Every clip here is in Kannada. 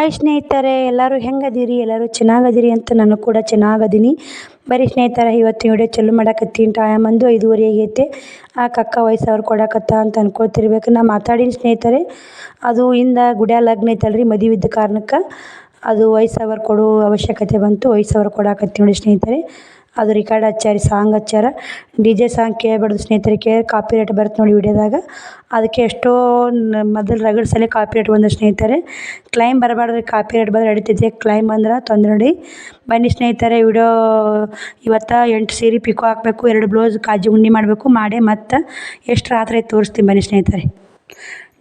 ಹಾಯ್ ಸ್ನೇಹಿತರೆ, ಎಲ್ಲರೂ ಹೆಂಗದಿರಿ? ಎಲ್ಲರೂ ಚೆನ್ನಾಗದಿರಿ ಅಂತ ನಾನು ಕೂಡ ಚೆನ್ನಾಗದೀನಿ. ಬರೀ ಸ್ನೇಹಿತರೆ ಇವತ್ತು ವಿಡಿಯೋ ಚಲೋ ಮಾಡಕತ್ತೀನಿ ಟೈಮ್ ಅಂದು ಐದುವರೆ ಆಗೈತೆ. ಆ ಕಕ್ಕ ವಯಸ್ಸವ್ರು ಕೊಡಕತ್ತ ಅಂತ ಅನ್ಕೊತಿರ್ಬೇಕು ನಾ ಮಾತಾಡಿನ ಸ್ನೇಹಿತರೆ, ಅದು ಇಂದ ಗುಡಿಯ ಲಗ್ನ ಐತಲ್ರಿ ಮದುವೆ ಇದ್ದ ಕಾರಣಕ್ಕೆ. ಅದು ವಯಸ್ಸವ್ರು ಕೊಡೋ ಅವಶ್ಯಕತೆ ಬಂತು ವಯಸ್ಸವ್ರು ಕೊಡಕತ್ತೀವಿ ನೋಡಿ ಸ್ನೇಹಿತರೆ. ಅದು ರಿಕಾರ್ಡ್ ಹಚ್ಚಾರ ಸಾಂಗ್ ಹಚ್ಚಾರ. ಡಿ ಜೆ ಸಾಂಗ್ ಕೇಳ್ಬಾರ್ದು ಸ್ನೇಹಿತರೆ, ಕೇಳಿ ಕಾಪಿ ರೇಟ್ ಬರುತ್ತೆ ನೋಡಿ ವಿಡಿಯೋದಾಗ. ಅದಕ್ಕೆ ಎಷ್ಟೋ ಮೊದಲು ರಗಡ್ ಸಲ ಕಾಪಿ ರೇಟ್ ಬಂದ ಸ್ನೇಹಿತರೆ. ಕ್ಲೈಮ್ ಬರಬಾರ್ದು ಕಾಪಿ ರೇಟ್ ಬಂದ್ರೆ ನಡಿತೈತೆ. ಕ್ಲೈಮ್ ಬಂದ್ರೆ ತೊಂದರೆ ನೋಡಿ. ಬನ್ನಿ ಸ್ನೇಹಿತರೆ, ವಿಡಿಯೋ ಇವತ್ತು ಎಂಟು ಸೀರೆ ಪಿಕೋ ಹಾಕಬೇಕು, ಎರಡು ಬ್ಲೌಸ್ ಕಾಜಿ ಉಂಡೆ ಮಾಡಬೇಕು, ಮಾಡಿ ಮತ್ತು ಎಷ್ಟು ರಾತ್ರಿ ಆಯ್ತು ತೋರಿಸ್ತೀನಿ ಬನ್ನಿ ಸ್ನೇಹಿತರೆ.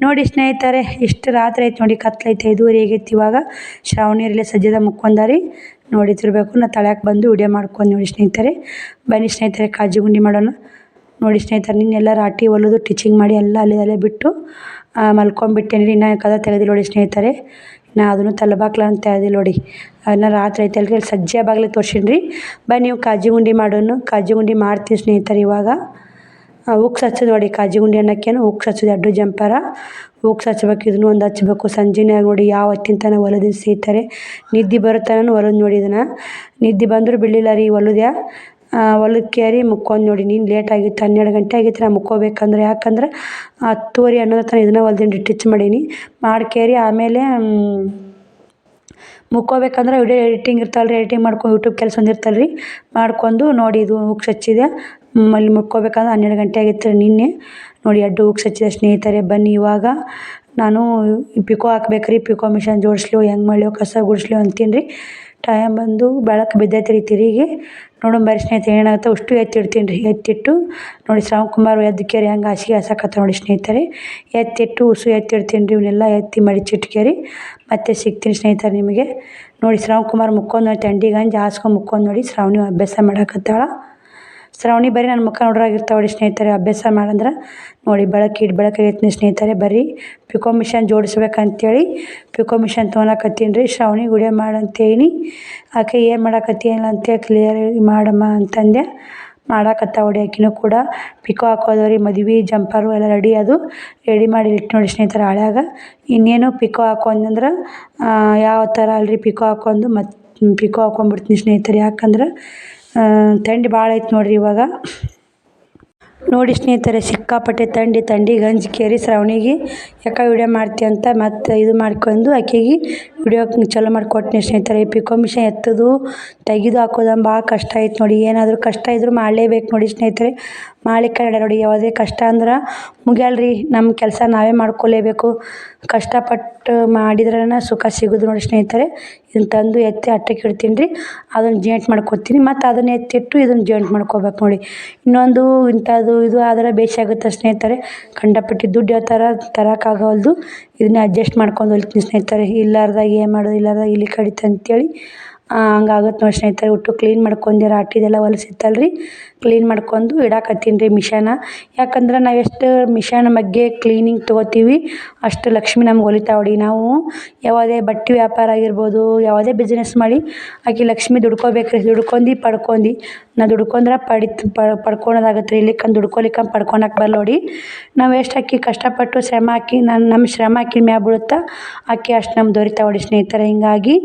ನೋಡಿ ಸ್ನೇಹಿತರೆ, ಇಷ್ಟು ರಾತ್ರಿ ಆಯ್ತು ನೋಡಿ, ಕತ್ಲೈತೆ ಐದೂವರೆ ಆಗೈತೆ ಇವಾಗ. ಶ್ರಾವಣಿಯರಲ್ಲಿ ಸಜ್ಜದ ಮುಕ್ಕೊಂಡಾರಿ ನೋಡಿತಿರ್ಬೇಕು ನಾ ತಳ್ಯಾಕೆ ಬಂದು ವಿಡಿಯೋ ಮಾಡ್ಕೊಂಡು ನೋಡಿ ಸ್ನೇಹಿತರೆ. ಬನ್ನಿ ಸ್ನೇಹಿತರೆ ಕಾಜು ಗುಂಡಿ ಮಾಡೋಣ. ನೋಡಿ ಸ್ನೇಹಿತರೆ ನಿನ್ನೆಲ್ಲ ರಾಟಿ, ಹೊಲಿದು ಟಿಚಿಂಗ್ ಮಾಡಿ ಎಲ್ಲ ಅಲ್ಲಿ ಬಿಟ್ಟು ಮಲ್ಕೊಂಡ್ಬಿಟ್ಟೇನೆ ರೀ ಇನ್ನೂ ಕದ ತೆಗೆದಿಲ್ಲ ನೋಡಿ ಸ್ನೇಹಿತರೆ. ನಾ ಅದನ್ನು ತಲಬಾಕ್ಲ ಅಂತ ತೆಗೆದಿಲ್ಲ ನೋಡಿ. ಅದನ್ನ ರಾತ್ರಿ ಐತಲ್ರಿ ಅಲ್ಲಿ ಸಜ್ಜೆ ಬಾಗಿಲು ತೋರಿಸಿನ್ರಿ. ಬನ್ನಿ ನೀವು ಕಾಜು ಗುಂಡಿ ಮಾಡೋನು. ಕಾಜು ಗುಂಡಿ ಮಾಡ್ತೀವಿ ಸ್ನೇಹಿತರೆ ಇವಾಗ. ಉಕ್ಸ್ ಹಚ್ಚೋದು ನೋಡಿ ಕಾಜಿ ಗುಂಡಿ ಉಕ್ಸ್ ಹಚ್ಚೋದು ಎರಡು ಜಂಪರ. ಉಕ್ಸ್ ಹಚ್ಬೇಕು ಇದನ್ನು ಒಂದು ಹಚ್ಬೇಕು ಸಂಜೆನಾಗ ನೋಡಿ ಯಾವ ಹೊತ್ತಿನ ತನಕ ಸೀತಾರೆ. ನಿದ್ದೆ ಬರುತ್ತನ ಹೊಲದ್ ನೋಡಿ ಇದನ್ನು. ನಿದ್ದೆ ಬಂದರೂ ಬಿಡಲಿಲ್ಲ ರೀ ಹೊಲಕ್ಕೆ ಕೇರಿ ಮುಕ್ಕೊಂಡು ನೋಡಿ. ನೀನು ಲೇಟ್ ಆಗಿತ್ತು, ಹನ್ನೆರಡು ಗಂಟೆ ಆಗಿತ್ತು, ನಾ ಮುಕ್ಕೋಬೇಕಂದ್ರೆ. ಯಾಕಂದ್ರೆ ಹತ್ತುವರೆ, ಹನ್ನೊಂದು ತನಕ ಇದನ್ನ ಹೊಲ್ದಿನಿ ಟಿಚ್ ಮಾಡೀನಿ. ಮಾಡ್ಕೇರಿ ಆಮೇಲೆ ಮುಕ್ಕೋಬೇಕಂದ್ರೆ ವಿಡಿಯೋ ಎಡಿಟಿಂಗ್ ಇರ್ತಾವಲ್ಲ ಎಡಿಟಿಂಗ್ ಮಾಡ್ಕೊಂಡು ಯೂಟ್ಯೂಬ್ ಕೆಲಸ ಒಂದು ಇರ್ತಲ್ಲ ರೀ ಮಾಡ್ಕೊಂಡು ನೋಡಿ ಇದು ಹುಕ್ಸ್ ಹಚ್ಚಿದೆ ಅಲ್ಲಿ ಮುಕ್ಕೋಬೇಕಂದ್ರೆ ಹನ್ನೆರಡು ಗಂಟೆ ಆಗಿತ್ತು ನಿನ್ನೆ. ನೋಡಿ ಎರಡು ಹುಕ್ಸ್ ಸಚ್ಚಿದ ಸ್ನೇಹಿತರೆ, ಬನ್ನಿ ಇವಾಗ. ನಾನು ಪಿಕೋ ಹಾಕ್ಬೇಕು ರೀ ಪಿಕೋ ಮಿಷನ್ ಜೋಡಿಸ್ಲೋ ಹೆಂಗೆ ಮಾಡ್ಲೋ ಕಸ ಗುಡಿಸ್ಲೋ ಅಂತೀನಿ. ರೀ ಟೈಮ್ ಬಂದು ಬೆಳಕು ಬಿದ್ದೈತೆ ರೀ ತಿರುಗಿ. ನೋಡೋಣ ಬರ್ರಿ ಸ್ನೇಹಿತರೆ, ಏನಾಗುತ್ತೆ? ಅಷ್ಟು ಎತ್ತಿಡ್ತೀನಿ ರೀ. ಎತ್ತಿಟ್ಟು, ನೋಡಿ ಶ್ರಾವ್ ಕುಮಾರ್ ಎದ್ದಕ್ಕೇರಿ ಹೆಂಗೆ ಹಾಸಿಗೆ ಹಾಸಕತ್ತ ನೋಡಿ ಸ್ನೇಹಿತರೆ. ಎತ್ತಿಟ್ಟು, ಉಸು ಎತ್ತಿಡ್ತೀನಿ ರೀ. ಇವನ್ನೆಲ್ಲ ಎತ್ತಿ ಮಡಿಚಿಟ್ಕೇರಿ ಮತ್ತೆ ಸಿಗ್ತೀನಿ ಸ್ನೇಹಿತರೆ ನಿಮಗೆ. ನೋಡಿ ಶ್ರಾವ್ ಕುಮಾರ್ ಮುಕ್ಕೊಂಡು ನೋಡಿ ತಂಡಿ ಗಂಜಿ ಹಾಸ್ಕೊಂಡು ಮುಕ್ಕೊಂಡು ನೋಡಿ, ಶ್ರಾವಣಿ ಅಭ್ಯಾಸ ಮಾಡಕತ್ತಾಳ. ಶ್ರಾವಣಿ ಬರೀ ನನ್ನ ಮುಖ ನೋಡ್ರಾಗಿರ್ತಾವೆ ನೋಡಿ ಸ್ನೇಹಿತರೆ, ಅಭ್ಯಾಸ ಮಾಡಂದ್ರೆ ನೋಡಿ ಬೆಳಕು ಇಟ್ಟು ಬೆಳಕಾಗೈತೆ ಸ್ನೇಹಿತರೆ, ಬರ್ರಿ. ಪಿಕೋ ಮಿಷನ್ ಜೋಡಿಸ್ಬೇಕಂತೇಳಿ ಪಿಕೋ ಮಿಷನ್ ತೊಗೊಳಕತ್ತೀನಿ ರೀ, ಶ್ರಾವಣಿ ಗುಡಿಯ ಮಾಡಂತೇಳಿ ಆಕೆ ಏನು ಮಾಡಕತ್ತೀನಿಲ್ಲ ಅಂತೇಳಿ ಕ್ಲಿಯರ್ ಮಾಡಮ್ಮ ಅಂತಂದೆ. ಮಾಡಾಕತ್ತ ಹೊಡಿ ಆಕಿನೂ ಕೂಡ. ಪಿಕೋ ಹಾಕೋದವ್ರಿ, ಮದುವೆ ಜಂಪರು ಎಲ್ಲ ರೆಡಿ ಅದು. ರೆಡಿ ಮಾಡಿ ಇಟ್ಟು ನೋಡಿ ಸ್ನೇಹಿತರೆ ಹಳ್ಯಾಗ ಇನ್ನೇನು ಪಿಕೋ ಹಾಕೊಂಡ್ನಂದ್ರೆ ಯಾವ ಥರ ಅಲ್ರಿ ಪಿಕೋ ಹಾಕೊಂಡು ಮತ್ತು ಪಿಕೋ ಹಾಕೊಂಡ್ಬಿಡ್ತೀನಿ ಸ್ನೇಹಿತರೆ, ಯಾಕಂದ್ರೆ ಥಂಡಿ ಭಾಳ ಐತೆ ನೋಡಿರಿ ಇವಾಗ. ನೋಡಿ ಸ್ನೇಹಿತರೆ ಸಿಕ್ಕಾಪಟ್ಟೆ ತಂಡಿ ತಂಡಿ, ಗಂಜಿ ಕೇರಿ ಶ್ರಾವಣಿಗೆ ಯಾಕೆ ವಿಡಿಯೋ ಮಾಡ್ತಿ ಅಂತ ಮತ್ತು ಇದು ಮಾಡ್ಕೊಂಡು ಆಕೆಗೆ ವಿಡಿಯೋ ಚಲೋ ಮಾಡಿಕೊಟ್ನಿ ಸ್ನೇಹಿತರೆ. ಪಿಕೋ ಮಿಷನ್ ಎತ್ತದು, ತೆಗೆದು ಹಾಕೋದು ಭಾಳ ಕಷ್ಟ ಆಯ್ತು ನೋಡಿ. ಏನಾದರೂ ಕಷ್ಟ ಇದ್ದರೂ ಮಾಡಲೇಬೇಕು ನೋಡಿ ಸ್ನೇಹಿತರೆ. ಮಾಡ್ಲಿಕ್ಕೆ ನೋಡಿ, ಯಾವುದೇ ಕಷ್ಟ ಅಂದ್ರೆ ಮುಗಿಯಲ್ರಿ. ನಮ್ಮ ಕೆಲಸ ನಾವೇ ಮಾಡ್ಕೊಳ್ಳೇಬೇಕು ಕಷ್ಟಪಟ್ಟು ಮಾಡಿದ್ರೇ ಸುಖ ಸಿಗೋದು ನೋಡಿ ಸ್ನೇಹಿತರೆ. ಇದನ್ನ ತಂದು ಎತ್ತಿ ಅಟ್ಟಕ್ಕೆ ಇಡ್ತೀನಿ ರೀ ಅದನ್ನು ಜಾಯಿಂಟ್ ಮಾಡ್ಕೊತೀನಿ. ಮತ್ತು ಅದನ್ನು ಎತ್ತಿಟ್ಟು ಇದನ್ನು ಜಾಯಿಂಟ್ ಮಾಡ್ಕೊಬೇಕು ನೋಡಿ. ಇನ್ನೊಂದು ಇಂಥದ್ದು ಇದು ಆದ್ರೆ ಬೇಸಿ ಆಗುತ್ತೆ ಸ್ನೇಹಿತರೆ ಕಂಡಪಟ್ಟಿ ದುಡ್ಡು ಯಾವ ಥರ ತರೋಕ್ಕಾಗವಲ್ದು, ಇದನ್ನೇ ಅಡ್ಜಸ್ಟ್ ಮಾಡ್ಕೊಂಡು ಹೋಗ್ತೀನಿ ಸ್ನೇಹಿತರೆ. ಇಲ್ಲಾರ್ದಾಗ ಏನು ಮಾಡೋದು, ಇಲ್ಲಾರ್ದಾಗ ಇಲ್ಲಿ ಕಡಿತ ಅಂತೇಳಿ ಹಂಗಾಗುತ್ತೆ ನೋಡಿ ಸ್ನೇಹಿತರೆ. ಒಟ್ಟು ಕ್ಲೀನ್ ಮಾಡ್ಕೊಂಡಿರೋ ಆಟಿದೆಲ್ಲ ಹೊಲಸಿತ್ತಲ್ರಿ. ಕ್ಲೀನ್ ಮಾಡ್ಕೊಂಡು ಇಡಾಕತ್ತೀನಿ ರೀ ಮಿಷನ. ಯಾಕಂದ್ರೆ ನಾವು ಎಷ್ಟು ಮಿಷನ್ ಬಗ್ಗೆ ಕ್ಲೀನಿಂಗ್ ತೊಗೋತೀವಿ, ಅಷ್ಟು ಲಕ್ಷ್ಮಿ ನಮ್ಗೆ ಒಲಿತಾವೆ ನೋಡಿ ನಾವು. ಯಾವುದೇ ಬಟ್ಟೆ ವ್ಯಾಪಾರ ಆಗಿರ್ಬೋದು, ಯಾವುದೇ ಬಿಸ್ನೆಸ್ ಮಾಡಿ, ಆಕೆ ಲಕ್ಷ್ಮಿ ದುಡ್ಕೋಬೇಕು ರೀ. ದುಡ್ಕೊಂಡು, ಪಡ್ಕೊಂಡು. ನಾ ದುಡ್ಕೊಂಡ್ರೆ ಪಡಿತ್ ಪಡ್ಕೊಳೋದಾಗತ್ತೆ ರೀ ಇಲ್ಲಿಕಂದು ದುಡ್ಕೊಲಿಕ್ಕ ಪಡ್ಕೊಳಕ್ಕೆ ಬರಲ್ಲ ನೋಡಿ ನಾವು ಎಷ್ಟು ಆಕಿ ಕಷ್ಟಪಟ್ಟು ಶ್ರಮ ಹಾಕಿ, ನಾನು ನಮ್ಮ ಶ್ರಮ ಹಾಕಿ ಮ್ಯಾಗ ಬೀಳುತ್ತೆ, ಆಕೆ ಅಷ್ಟು ನಮ್ಗೆ ದೊರಿತಾವೆ ನೋಡಿ ಸ್ನೇಹಿತರೆ. ಹಿಂಗಾಗಿ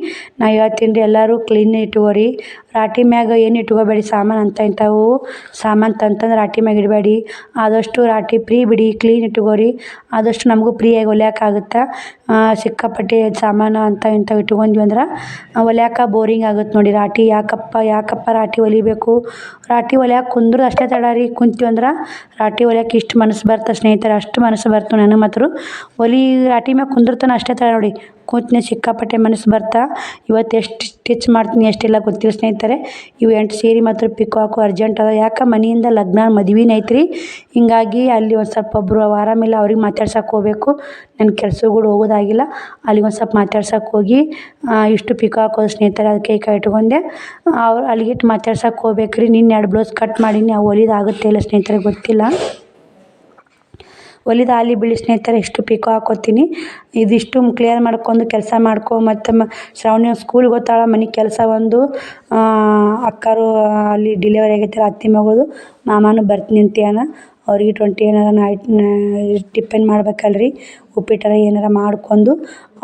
ನಾ ಹೇಳ್ತೀನಿ ರೀ ಎಲ್ಲರೂ ಕ್ಲೀನ್ ಇಟ್ಕೋರಿ. ರಾಟಿ ಮ್ಯಾಗ ಏನು ಇಟ್ಕೋಬೇಡಿ, ಸಾಮಾನು ಅಂತ ಇಂಥವು ಸಾಮಾನು ತಂತಂದ್ರೆ ರಾಟಿ ಮ್ಯಾಗ ಇಡಬೇಡಿ. ಆದಷ್ಟು ರಾಟಿ ಫ್ರೀ ಬಿಡಿ ಕ್ಲೀನ್ ಇಟ್ಕೋರಿ. ಆದಷ್ಟು ನಮಗೂ ಫ್ರೀಯಾಗಿ ಹೊಲಿಯೋಕ್ಕಾಗುತ್ತೆ ಸಿಕ್ಕಾಪಟ್ಟೆ ಸಾಮಾನು ಅಂತ ಇಂಥವು ಇಟ್ಕೊಂಡ್ವಿ ಅಂದ್ರೆ ಹೊಲಿಯಾಕ ಬೋರಿಂಗ್ ಆಗುತ್ತೆ ನೋಡಿ ರಾಟಿ. ಯಾಕಪ್ಪ ಯಾಕಪ್ಪ ರಾಟಿ ಹೊಲಿಬೇಕು ರಾಟಿ ಹೊಲಿಯೋಕೆ ಕುಂದ್ರೆ ಅಷ್ಟೇ ತಡ ರೀ. ಕುಂತೀವಿ ಅಂದ್ರೆ ರಾಟಿ ಹೊಲಿಯಾಕ ಇಷ್ಟು ಮನಸ್ಸು ಬರ್ತ ಸ್ನೇಹಿತರೆ, ಅಷ್ಟು ಮನಸ್ಸು ಬರ್ತು ನನಗೆ ಮಾತ್ರ. ಹೊಲಿ ರಾಟಿ ಮ್ಯಾಗ ಕುಂದ್ರತನ ಅಷ್ಟೇ ತಡ ನೋಡಿ. ಕೂತ್ನೆ ಸಿಕ್ಕಾಪಟ್ಟೆ ಮನಸ್ಸು ಬರ್ತಾ, ಇವತ್ತು ಎಷ್ಟು ಸ್ಟಿಚ್ ಮಾಡ್ತೀನಿ ಎಷ್ಟೆಲ್ಲ ಗೊತ್ತಿಲ್ಲ ಸ್ನೇಹಿತರೆ. ಇವು ಎಂಟು ಸೀರೆ ಮಾತ್ರ ಪಿಕೋ ಹಾಕೋ ಅರ್ಜೆಂಟ್ ಅದ. ಯಾಕೆ? ಮನೆಯಿಂದ ಲಗ್ನ ಮದ್ವೆನೇ ಐತ್ರಿ ಹಿಂಗಾಗಿ ಅಲ್ಲಿ ಒಂದು ಸ್ವಲ್ಪ ಒಬ್ಬರು ಆರಾಮಿಲ್ಲ, ಅವ್ರಿಗೆ ಮಾತಾಡ್ಸಕ್ಕೆ ಹೋಗ್ಬೇಕು. ನನ್ನ ಕೆಲಸಗಳು ಹೋಗೋದಾಗಿಲ್ಲ. ಅಲ್ಲಿಗೆ ಒಂದು ಸ್ವಲ್ಪ ಮಾತಾಡ್ಸಕ್ಕೆ ಹೋಗಿ ಇಷ್ಟು ಪಿಕೋ ಹಾಕೋದು ಸ್ನೇಹಿತರೆ ಅದಕ್ಕೆ ಕೈ ಇಟ್ಕೊಂಡೆ. ಅವ್ರು ಅಲ್ಲಿಗಿಟ್ಟು ಮಾತಾಡ್ಸಕ್ಕೆ ಹೋಗ್ಬೇಕು ರೀ ನಿನ್ನೆ ಎರಡು ಬ್ಲೌಸ್ ಕಟ್ ಮಾಡೀನಿ, ಅವು ಹೊಲಿದಾಗುತ್ತೆ ಇಲ್ಲ ಸ್ನೇಹಿತರೆ, ಗೊತ್ತಿಲ್ಲ. ಹೊಲಿದು ಆಲಿ ಬಿಳಿ ಸ್ನೇಹಿತರೆ, ಇಷ್ಟು ಪಿಕೋ ಹಾಕೋತೀನಿ. ಇದಿಷ್ಟು ಕ್ಲಿಯರ್ ಮಾಡ್ಕೊಂಡು ಕೆಲಸ ಮಾಡ್ಕೊ, ಮತ್ತು ಮ, ಶ್ರಾವಣಿ ಸ್ಕೂಲ್ಗೆ ಹೋಗ್ತಾಳ ಮನೆ ಕೆಲಸ ಒಂದು ಅಕ್ಕಾರು ಅಲ್ಲಿ ಡಿಲೆವರಿ ಆಗೈತೆ ಅತ್ತೆ ಮಗಳು ಮಾಮನೂ ಬರ್ತೀನಿ ಅಂತ್ಯಾನ ಅವ್ರಿಗೆ ಟ್ವೆಂಟಿ ಏನಾರ ನೈಟ್ ಟಿಫನ್ ಮಾಡ್ಬೇಕಲ್ರಿ, ಉಪ್ಪಿಟ್ಟರ ಏನಾರ ಮಾಡ್ಕೊಂಡು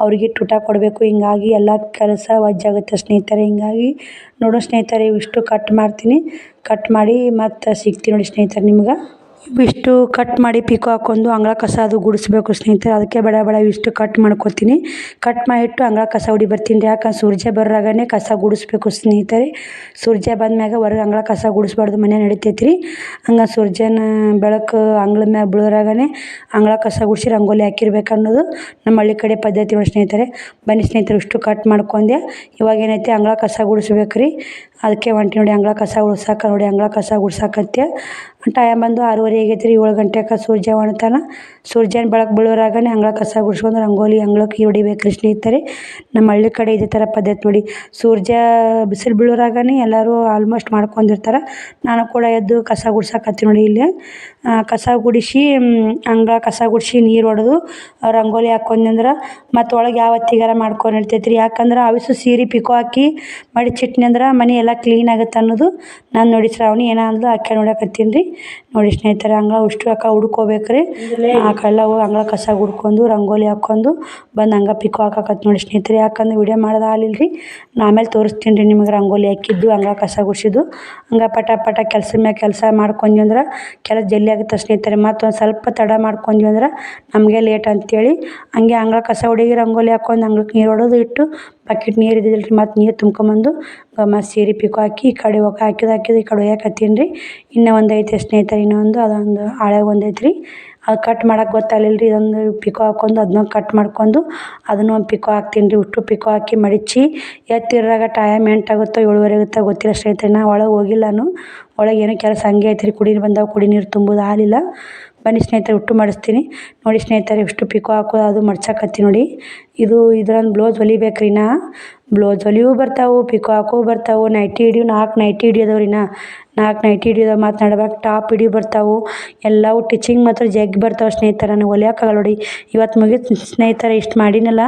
ಅವ್ರಿಗೆ ಟುಟ ಕೊಡಬೇಕು. ಹಿಂಗಾಗಿ ಎಲ್ಲ ಕೆಲಸ ವಜ್ಜಾಗುತ್ತೆ ಸ್ನೇಹಿತರೆ, ಹಿಂಗಾಗಿ ನೋಡೋ ಸ್ನೇಹಿತರೆ, ಇವಿಷ್ಟು ಕಟ್ ಮಾಡ್ತೀನಿ. ಕಟ್ ಮಾಡಿ ಮತ್ತು ಸಿಗ್ತೀನಿ ನೋಡಿ ಸ್ನೇಹಿತರೆ ನಿಮ್ಗೆ. ಇವಿಷ್ಟು ಕಟ್ ಮಾಡಿ ಪಿಕೋ ಹಾಕ್ಕೊಂಡು ಅಂಗಳ ಕಸ ಅದು ಗುಡಿಸ್ಬೇಕು ಸ್ನೇಹಿತರೆ. ಅದಕ್ಕೆ ಬಡ ಬಡ, ಇವಿಷ್ಟು ಕಟ್ ಮಾಡ್ಕೊತೀನಿ. ಕಟ್ ಮಾಡಿಟ್ಟು ಅಂಗಳ ಕಸ ಹೊಡಿ ಬರ್ತೀನಿ. ಯಾಕಂದ್ರೆ ಸೂರ್ಯ ಬರೋರಾಗನೇ ಕಸ ಗುಡಿಸ್ಬೇಕು ಸ್ನೇಹಿತರೆ. ಸೂರ್ಯ ಬಂದ್ಮ್ಯಾಗ ಹೊರಗೆ ಅಂಗಳ ಕಸ ಗುಡಿಸ್ಬಾರ್ದು. ಮನೆ ನಡಿತೈತಿ ರೀ ಹಂಗೆ ಸೂರ್ಯನ ಬೆಳಕು ಅಂಗಳ ಮ್ಯಾಗ ಬೀಳೋರಾಗನೇ ಅಂಗಳ ಕಸ ಗುಡಿಸಿ ರಂಗೋಲಿ ಹಾಕಿರ್ಬೇಕು ಅನ್ನೋದು ನಮ್ಮ ಹಳ್ಳಿ ಕಡೆ ಪದ್ಧತಿ ಸ್ನೇಹಿತರೆ. ಬನ್ನಿ ಸ್ನೇಹಿತರೆ, ಇಷ್ಟು ಕಟ್ ಮಾಡ್ಕೊಂಡೆ. ಇವಾಗ ಏನೈತೆ ಅಂಗಳ ಕಸ ಗುಡಿಸ್ಬೇಕು ರೀ ಅದಕ್ಕೆ ಹೊಂಟಿ ನೋಡಿ ಅಂಗಳ ಕಸ ಗುಡ್ಸಕ್ಕೆ ನೋಡಿ ಅಂಗಳ ಕಸ ಗುಡ್ಸಕತ್ತೆ ಟೈಮ್ ಬಂದು ಆರೂವರೆ ಆಗೈತೆ ರೀ ಏಳು ಗಂಟೆಗೆ ಸೂರ್ಯ ಒಣ್ತಾನ. ಸೂರ್ಯನ ಬೆಳಕು ಬೀಳೋರಾಗನೇ ಅಂಗಳ ಕಸ ಗುಡ್ಸ್ಕೊಂಡು ರಂಗೋಲಿ ಅಂಗಳಕ್ಕೆ ಹೊಡಿಬೇಕು ರೀ ಸ್ನೇಹಿತರೆ. ನಮ್ಮ ಹಳ್ಳಿ ಕಡೆ ಇದೇ ಥರ ಪದ್ಧತಿ ನೋಡಿ. ಸೂರ್ಯ ಬಿಸಿಲು ಬೀಳೋರಾಗನೇ ಎಲ್ಲರೂ ಆಲ್ಮೋಸ್ಟ್ ಮಾಡ್ಕೊಂಡಿರ್ತಾರೆ. ನಾನು ಕೂಡ ಎದ್ದು ಕಸ ಗುಡ್ಸಾಕತ್ತೀನಿ ನೋಡಿ ಇಲ್ಲಿ. ಕಸ ಗುಡಿಸಿ ಅಂಗಳ ಕಸ ಗುಡಿಸಿ ನೀರು ಹೊಡೆದು ರಂಗೋಲಿ ಹಾಕ್ಕೊಂಡ್ನಂದ್ರೆ ಮತ್ತು ಒಳಗೆ ಯಾವ ಹೊತ್ತಿಗಾರ ಮಾಡ್ಕೊಂಡು ಇರ್ತೈತೆ ರೀ ಯಾಕಂದ್ರೆ ಅವಿಸು ಸೀರೆ ಪಿಕೋ ಹಾಕಿ ಮಡಿ ಚಿಟ್ನಿ ಅಂದ್ರೆ ಮನೆ ಎಲ್ಲ ಕ್ಲೀನ್ ಆಗುತ್ತೆ ಅನ್ನೋದು ನಾನು ನೋಡಿ ಶ್ರಾವಣಿ ಏನೋ ಅಂದ್ಲು ಆಕೆ ನೋಡಕತ್ತೀನಿ ರೀ. ನೋಡಿ ಸ್ನೇಹಿತರೆ, ಅಂಗಳ ಉಷ್ಟು ಅಕ್ಕ ಹುಡ್ಕೋಬೇಕು ರೀ. ಆಕೆಲ್ಲ ಹೋಗಿ ಅಂಗಳ ಕಸ ಗುಡ್ಕೊಂಡು ರಂಗೋಲಿ ಹಾಕ್ಕೊಂಡು ಬಂದು ಹಂಗೆ ಪಿಕೋ ಹಾಕಕತ್ ನೋಡಿ ಸ್ನೇಹಿತರೆ. ಯಾಕಂದ್ರೆ ವಿಡಿಯೋ ಮಾಡೋದು ಆಗಲಿಲ್ಲ ರೀ. ನಾ ಆಮೇಲೆ ತೋರಿಸ್ತೀನಿ ರೀ ನಿಮ್ಗೆ ರಂಗೋಲಿ ಹಾಕಿದ್ದು, ಅಂಗಳ ಕಸ ಗುಡಿಸಿದ್ದು ಹಂಗೆ ಪಟ ಪಟ ಕೆಲ್ಸದ ಮ್ಯಾಗ ಕೆಲಸ ಮಾಡ್ಕೊಂಡ್ವಿ ಅಂದ್ರೆ ಕೆಲಸ ಜಲ್ದಿ ಆಗುತ್ತೆ ಸ್ನೇಹಿತರೆ. ಮತ್ತೊಂದು ಸ್ವಲ್ಪ ತಡ ಮಾಡ್ಕೊಂಡ್ವಿ ಅಂದ್ರೆ ನಮಗೆ ಲೇಟ್ ಅಂತೇಳಿ ಹಂಗೆ ಅಂಗಳ ಕಸ ಹೊಡಿಗೆ ರಂಗೋಲಿ ಹಾಕೊಂಡು ಅಂಗ್ಳಕ್ಕೆ ನೀರು ಹೊಡೆದು ಇಟ್ಟು ಬಕೆಟ್ ನೀರು ಇದ್ದಿದ್ದಿಲ್ಲ ರೀ, ಮತ್ತು ನೀರು ತುಂಬ್ಕೊಂಬಂದು ಮತ್ತು ಸೀರೆ ಪಿಕೋ ಹಾಕಿ, ಈ ಕಡೆ ಒಗ ಹಾಕಿದ್ ಹಾಕಿದ್, ಈ ಕಡೆ ಒಯ್ಯಕತ್ತೀನಿ ರೀ. ಇನ್ನೂ ಒಂದು ಐತೆ ಸ್ನೇಹಿತರೆ ಇನ್ನೊಂದು ಅದೊಂದು ಹಳೆಯ ಒಂದು ಐತೆ ರೀ. ಅದು ಕಟ್ ಮಾಡೋಕೆ ಗೊತ್ತಾಗಲಿಲ್ಲ ರೀ, ಇದೊಂದು ಪಿಕೋ ಹಾಕ್ಕೊಂಡು ಅದನ್ನ ಕಟ್ ಮಾಡ್ಕೊಂಡು ಅದನ್ನು ಒಂದು ಪಿಕೋ ಹಾಕ್ತೀನಿ ರೀ. ಉಷ್ಟು ಪಿಕೋ ಹಾಕಿ ಮಡಿಚಿ ಎತ್ತಿರಾಗ ಟೈಮ್ ಎಂಟಾಗುತ್ತೋ ಏಳುವರೆ ಆಗುತ್ತೋ ಗೊತ್ತಿಲ್ಲ ಸ್ನೇಹಿತರೆ, ನಾ ಒಳಗೆ ಹೋಗಿಲ್ಲ ನಾನು. ಒಳಗೆ ಏನೋ ಕೆಲಸ ಹಂಗೆ ಐತೆ ರೀ ಕುಡಿ ನೀರು ಬಂದಾವ, ಕುಡಿ ನೀರು ತುಂಬೋದು ಆಗಲಿಲ್ಲ ಬನ್ನಿ ಸ್ನೇಹಿತರೆ, ಉಟ್ಟು ಮಾಡಿಸ್ತೀನಿ. ನೋಡಿ ಸ್ನೇಹಿತರೆ ಇಷ್ಟು ಪಿಕೋ ಹಾಕೋದು ಅದು ಮಡ್ಸಕತ್ತಿ ನೋಡಿ. ಇದು ಇದ್ರಂದು ಬ್ಲೌಸ್ ಹೊಲಿಬೇಕು ರೀ ನಾ. ಬ್ಲೌಸ್ ಹೊಲಿಯೂ ಬರ್ತಾವು ಪಿಕಾಕು ಬರ್ತಾವು ನೈಟಿ ಹಿಡಿಯು ನಾಲ್ಕು ನೈಟಿ ಹಿಡಿಯೋದವ ರೀ ನಾ. ನಾಲ್ಕು ನೈಟಿ ಹಿಡಿಯೋದು ಮತ್ತು ನಡ್ಬರ್ಕ ಟಾಪ್ ಹಿಡಿ ಬರ್ತಾವು. ಎಲ್ಲವೂ ಟಿಚಿಂಗ್ ಮಾತ್ರ ಜಗ್ಗಿ ಬರ್ತಾವೆ ಸ್ನೇಹಿತರೆ, ನನಗೆ ಹೊಲಿಯೋಕ್ಕಾಗಲ್ಲ ನೋಡಿ. ಇವತ್ತು ಮುಗೀತು ಸ್ನೇಹಿತರ, ಇಷ್ಟು ಮಾಡಿನಲ್ಲ,